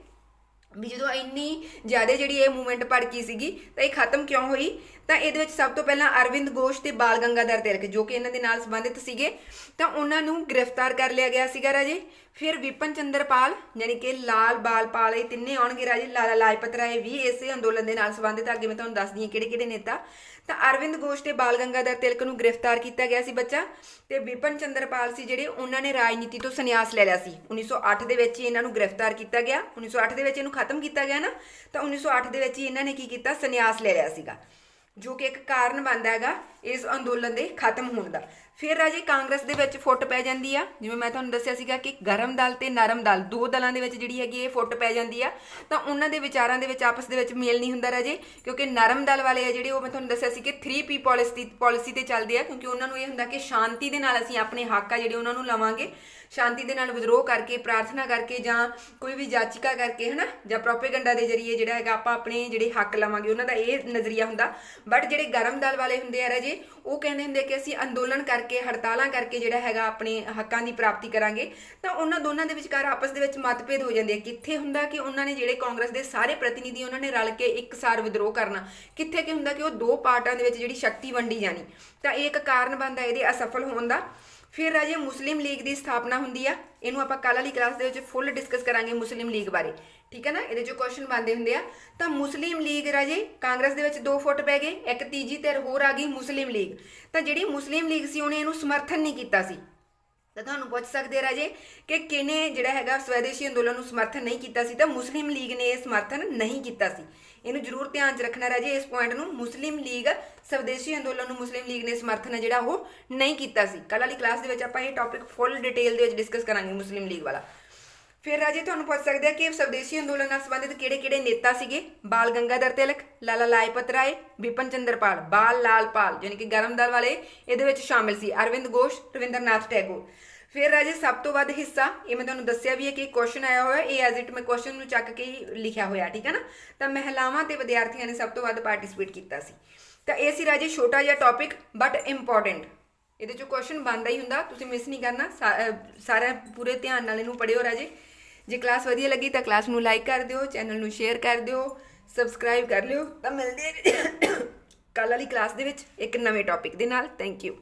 ਵੀ ਜਦੋਂ ਇੰਨੀ ਜ਼ਿਆਦਾ ਜਿਹੜੀ ਇਹ ਮੂਵਮੈਂਟ ਭੜਕੀ ਸੀਗੀ, ਤਾਂ ਇਹ ਖਤਮ ਕਿਉਂ ਹੋਈ? ਤਾਂ ਇਹਦੇ ਵਿੱਚ ਸਭ ਤੋਂ ਪਹਿਲਾਂ ਅਰਵਿੰਦ ਗੋਸ਼ ਤੇ ਬਾਲ ਗੰਗਾਧਰ ਤਿਲਕ, ਜੋ ਕਿ ਇਹਨਾਂ ਦੇ ਨਾਲ ਸੰਬੰਧਿਤ ਸੀਗੇ, ਤਾਂ ਉਹਨਾਂ ਨੂੰ ਗ੍ਰਿਫਤਾਰ ਕਰ ਲਿਆ ਗਿਆ ਸੀਗਾ ਰਾਜੇ। ਫਿਰ ਵਿਪਨ ਚੰਦਰਪਾਲ ਯਾਨੀ ਕਿ ਲਾਲ ਬਾਲਪਾਲ ਇਹ ਤਿੰਨੇ ਆਉਣਗੇ ਰਾਜੇ। ਲਾਲਾ ਲਾਜਪਤ ਰਾਏ ਵੀ ਇਸੇ ਅੰਦੋਲਨ ਦੇ ਨਾਲ ਸੰਬੰਧਿਤ ਅੱਗੇ ਮੈਂ ਤੁਹਾਨੂੰ ਦੱਸਦੀ ਹਾਂ ਕਿਹੜੇ ਕਿਹੜੇ ਨੇਤਾ। ਤਾਂ ਅਰਵਿੰਦ ਘੋਸ਼ ਤੇ ਬਾਲ ਗੰਗਾਧਰ ਤਿਲਕ ਨੂੰ ਗ੍ਰਿਫਤਾਰ ਕੀਤਾ ਗਿਆ ਸੀ ਬੱਚਾ ਤੇ ਵਿਪਨ ਚੰਦਰਪਾਲ ਸੀ ਜਿਹੜੇ ਉਹਨਾਂ ਨੇ ਰਾਜਨੀਤੀ ਤੋਂ ਸੰਨਿਆਸ ਲੈ ਲਿਆ ਸੀ। 1908 ਦੇ ਵਿੱਚ ਹੀ ਇਹਨਾਂ ਨੂੰ ਗ੍ਰਿਫਤਾਰ ਕੀਤਾ ਗਿਆ। 1908 ਦੇ ਵਿੱਚ ਇਹਨੂੰ ਖਤਮ ਕੀਤਾ ਗਿਆ ਨਾ, ਤਾਂ 1908 ਦੇ ਵਿੱਚ ਹੀ ਇਹਨਾਂ ਨੇ ਕੀ ਕੀਤਾ? ਸੰਨਿਆਸ ਲੈ ਲਿਆ ਸੀਗਾ। ਜੋ ਕਿ ਇੱਕ ਕਾਰਨ ਬਣਦਾ ਹੈਗਾ ਇਸ ਅੰਦੋਲਨ ਦੇ ਖਤਮ ਹੋਣ ਦਾ। ਫਿਰ ਰਾਜੇ, ਕਾਂਗਰਸ ਦੇ ਵਿੱਚ ਫੁੱਟ ਪੈ ਜਾਂਦੀ ਆ। ਜਿਵੇਂ ਮੈਂ ਤੁਹਾਨੂੰ ਦੱਸਿਆ ਸੀਗਾ ਕਿ ਗਰਮ ਦਲ ਤੇ ਨਰਮ ਦਲ, ਦੋ ਦਲਾਂ ਦੇ ਵਿੱਚ ਜਿਹੜੀ ਹੈਗੀ ਇਹ ਫੁੱਟ ਪੈ ਜਾਂਦੀ ਆ, ਤਾਂ ਉਹਨਾਂ ਦੇ ਵਿਚਾਰਾਂ ਦੇ ਵਿੱਚ ਆਪਸ ਦੇ ਵਿੱਚ ਮੇਲ ਨਹੀਂ ਹੁੰਦਾ ਰਾਜੇ, ਕਿਉਂਕਿ ਨਰਮ ਦਲ ਵਾਲੇ ਆ ਜਿਹੜੇ, ਉਹ ਮੈਂ ਤੁਹਾਨੂੰ ਦੱਸਿਆ ਸੀ ਕਿ 3P ਪਾਲਿਸੀ ਪਾਲਿਸੀ ਤੇ ਚੱਲਦੇ ਆ, ਕਿਉਂਕਿ ਉਹਨਾਂ ਨੂੰ ਇਹ ਹੁੰਦਾ ਕਿ ਸ਼ਾਂਤੀ ਦੇ ਨਾਲ ਅਸੀਂ ਆਪਣੇ ਹੱਕ ਆ ਜਿਹੜੇ ਉਹਨਾਂ ਨੂੰ ਲਵਾਂਗੇ। ਸ਼ਾਂਤੀ ਦੇ ਨਾਲ ਵਿਦਰੋਹ ਕਰਕੇ, ਪ੍ਰਾਰਥਨਾ ਕਰਕੇ ਜਾਂ ਕੋਈ ਵੀ ਜਾਚਕਾ ਕਰਕੇ, ਹਨਾ? ਜਾਂ ਪ੍ਰੋਪੇਗੈਂਡਾ ਦੇ ਜ਼ਰੀਏ ਜਿਹੜਾ ਹੈਗਾ ਆਪਾਂ ਆਪਣੇ ਜਿਹੜੇ ਹੱਕ ਲਵਾਂਗੇ, ਉਹਨਾਂ ਦਾ ਇਹ ਨਜ਼ਰੀਆ ਹੁੰਦਾ। ਬਟ ਜਿਹੜੇ ਗਰਮ ਦਲ ਵਾਲੇ ਹੁੰਦੇ ਆ ਰਾਜੇ, ਉਹ ਕਹਿੰਦੇ ਹੁੰਦੇ ਕਿ ਅਸੀਂ ਅੰਦੋਲਨ ਕਰਕੇ, ਹੜਤਾਲਾਂ ਕਰਕੇ ਜਿਹੜਾ ਹੈਗਾ ਆਪਣੇ ਹੱਕਾਂ ਦੀ ਪ੍ਰਾਪਤੀ ਕਰਾਂਗੇ, ਤਾਂ ਉਹਨਾਂ ਦੋਨਾਂ ਦੇ ਵਿਚਕਾਰ ਆਪਸ ਦੇ ਵਿੱਚ ਮਤਭੇਦ ਹੋ ਜਾਂਦੇ ਆ। ਕਿੱਥੇ ਹੁੰਦਾ ਕਿ ਉਹਨਾਂ ਨੇ ਜਿਹੜੇ ਕਾਂਗਰਸ ਦੇ ਸਾਰੇ ਪ੍ਰਤੀਨਿਧੀ, ਉਹਨਾਂ ਨੇ ਰਲ ਕੇ ਇੱਕਸਾਰ ਵਿਦਰੋਹ ਕਰਨਾ। ਕਿੱਥੇ ਕਿ ਹੁੰਦਾ ਕਿ ਉਹ ਦੋ ਪਾਰਟਾਂ ਦੇ ਵਿੱਚ ਜਿਹੜੀ ਸ਼ਕਤੀ ਵੰਡੀ ਜਾਣੀ। ਤਾਂ ਇਹ ਇੱਕ ਕਾਰਨ ਬਣਦਾ, ਇਹਦੇ ਅਸਫਲ ਹੋਣ ਦਾ। ਫਿਰ ਰਾਜੇ ਮੁਸਲਿਮ ਲੀਗ ਦੀ ਸਥਾਪਨਾ ਹੁੰਦੀ ਆ। ਇਹਨੂੰ ਆਪਾਂ ਕੱਲ੍ਹ ਵਾਲੀ ਕਲਾਸ ਦੇ ਵਿੱਚ ਫੁੱਲ ਡਿਸਕਸ ਕਰਾਂਗੇ ਮੁਸਲਿਮ ਲੀਗ ਬਾਰੇ। ਠੀਕ ਹੈ ਨਾ? ਇਹਦੇ 'ਚ ਕੁਐਸਚਨ ਬਣਦੇ ਹੁੰਦੇ ਆ। ਤਾਂ ਮੁਸਲਿਮ ਲੀਗ ਰਾਜੇ, ਕਾਂਗਰਸ ਦੇ ਵਿੱਚ ਦੋ ਫੁੱਟ ਪੈ ਗਏ, ਇੱਕ ਤੀਜੀ ਧਿਰ ਹੋਰ ਆ ਗਈ ਮੁਸਲਿਮ ਲੀਗ। ਤਾਂ ਜਿਹੜੀ ਮੁਸਲਿਮ ਲੀਗ ਸੀ, ਉਹਨੇ ਇਹਨੂੰ ਸਮਰਥਨ ਨਹੀਂ ਕੀਤਾ ਸੀ। ਤਾਂ ਤੁਹਾਨੂੰ ਪੁੱਛ ਸਕਦੇ ਰਾਜੇ ਕਿ ਕਿਨੇ ਜਿਹੜਾ ਹੈਗਾ ਸਵੈਦੇਸ਼ੀ ਅੰਦੋਲਨ ਨੂੰ ਸਮਰਥਨ ਨਹੀਂ ਕੀਤਾ ਸੀ, ਤਾਂ ਮੁਸਲਿਮ ਲੀਗ ਨੇ ਇਹ ਸਮਰਥਨ ਨਹੀਂ ਕੀਤਾ ਸੀ। ਇਹਨੂੰ ਜ਼ਰੂਰ ਧਿਆਨ 'ਚ ਰੱਖਣਾ ਰਾਜੇ, ਇਸ ਪੁਆਇੰਟ ਨੂੰ ਮੁਸਲਿਮ ਲੀਗ, ਸਵਦੇਸ਼ੀ ਅੰਦੋਲਨ ਨੂੰ ਮੁਸਲਿਮ ਲੀਗ ਨੇ ਸਮਰਥਨ ਹੈ ਜਿਹੜਾ ਉਹ ਨਹੀਂ ਕੀਤਾ ਸੀ। ਕੱਲ ਵਾਲੀ ਕਲਾਸ ਦੇ ਵਿੱਚ ਆਪਾਂ ਇਹ ਟੌਪਿਕ ਫੁੱਲ ਡਿਟੇਲ ਦੇ ਵਿੱਚ ਡਿਸਕਸ ਕਰਾਂਗੇ ਮੁਸਲਿਮ ਲੀਗ ਵਾਲਾ। ਫਿਰ ਰਾਜੇ ਤੁਹਾਨੂੰ ਪੁੱਛ ਸਕਦੇ ਆ ਕਿ ਸਵਦੇਸ਼ੀ ਅੰਦੋਲਨ ਨਾਲ ਸੰਬੰਧਿਤ ਕਿਹੜੇ-ਕਿਹੜੇ ਨੇਤਾ ਸੀਗੇ? ਬਾਲ ਗੰਗਾਧਰ ਤਿਲਕ, ਲਾਲਾ ਲਾਜਪਤ ਰਾਏ, ਵਿਪਨ ਚੰਦਰਪਾਲ, ਬਾਲ ਲਾਲਪਾਲ ਯਾਨੀ ਕਿ ਗਰਮ ਦਲ ਵਾਲੇ ਇਹਦੇ ਵਿੱਚ ਸ਼ਾਮਿਲ ਸੀ। ਅਰਵਿੰਦ ਘੋਸ਼ ਰਵਿੰਦਰਨਾਥ ਟੈਗੋਰ। ਫਿਰ ਰਾਜੇ ਸਭ ਤੋਂ ਵੱਧ ਹਿੱਸਾ, ਇਹ ਮੈਂ ਤੁਹਾਨੂੰ ਦੱਸਿਆ ਵੀ ਹੈ ਕਿ ਕੁਐਸਚਨ ਆਇਆ ਹੋਇਆ, ਇਹ ਐਜ਼ ਇਟ ਮੈਂ ਕੁਐਸਚਨ ਨੂੰ ਚੱਕ ਕੇ ਹੀ ਲਿਖਿਆ ਹੋਇਆ, ਠੀਕ ਹੈ ਨਾ? ਤਾਂ ਮਹਿਲਾਵਾਂ ਤੇ ਵਿਦਿਆਰਥੀਆਂ ਨੇ ਸਭ ਤੋਂ ਵੱਧ ਪਾਰਟਿਸਿਪੇਟ ਕੀਤਾ ਸੀ। ਤਾਂ ਇਹ ਸੀ ਰਾਜੇ ਛੋਟਾ ਜਿਹਾ ਟੌਪਿਕ ਬਟ ਇੰਪੋਰਟੈਂਟ ਇਹਦੇ ਚੋਂ ਕੁਐਸਚਨ ਬਣਦਾ ਹੀ ਹੁੰਦਾ, ਤੁਸੀਂ ਮਿਸ ਨਹੀਂ ਕਰਨਾ, ਸਾ- ਅਹ ਸਾਰਾ ਪੂਰੇ ਧਿਆਨ ਨਾਲ ਇਹਨੂੰ ਪੜਿਓ ਰਾਜੇ। ਜੇ ਕਲਾਸ ਵਧੀਆ ਲੱਗੀ ਤਾਂ ਕਲਾਸ ਨੂੰ ਲਾਈਕ ਕਰ ਦਿਓ ਚੈਨਲ ਨੂੰ ਸ਼ੇਅਰ ਕਰ ਦਿਓ ਸਬਸਕ੍ਰਾਈਬ ਕਰ ਲਿਓ। ਤਾਂ ਮਿਲਦੇ ਹਾਂ ਕੱਲ ਵਾਲੀ ਕਲਾਸ ਦੇ ਵਿੱਚ ਇੱਕ ਨਵੇਂ ਟੌਪਿਕ ਦੇ ਨਾਲ। Thank you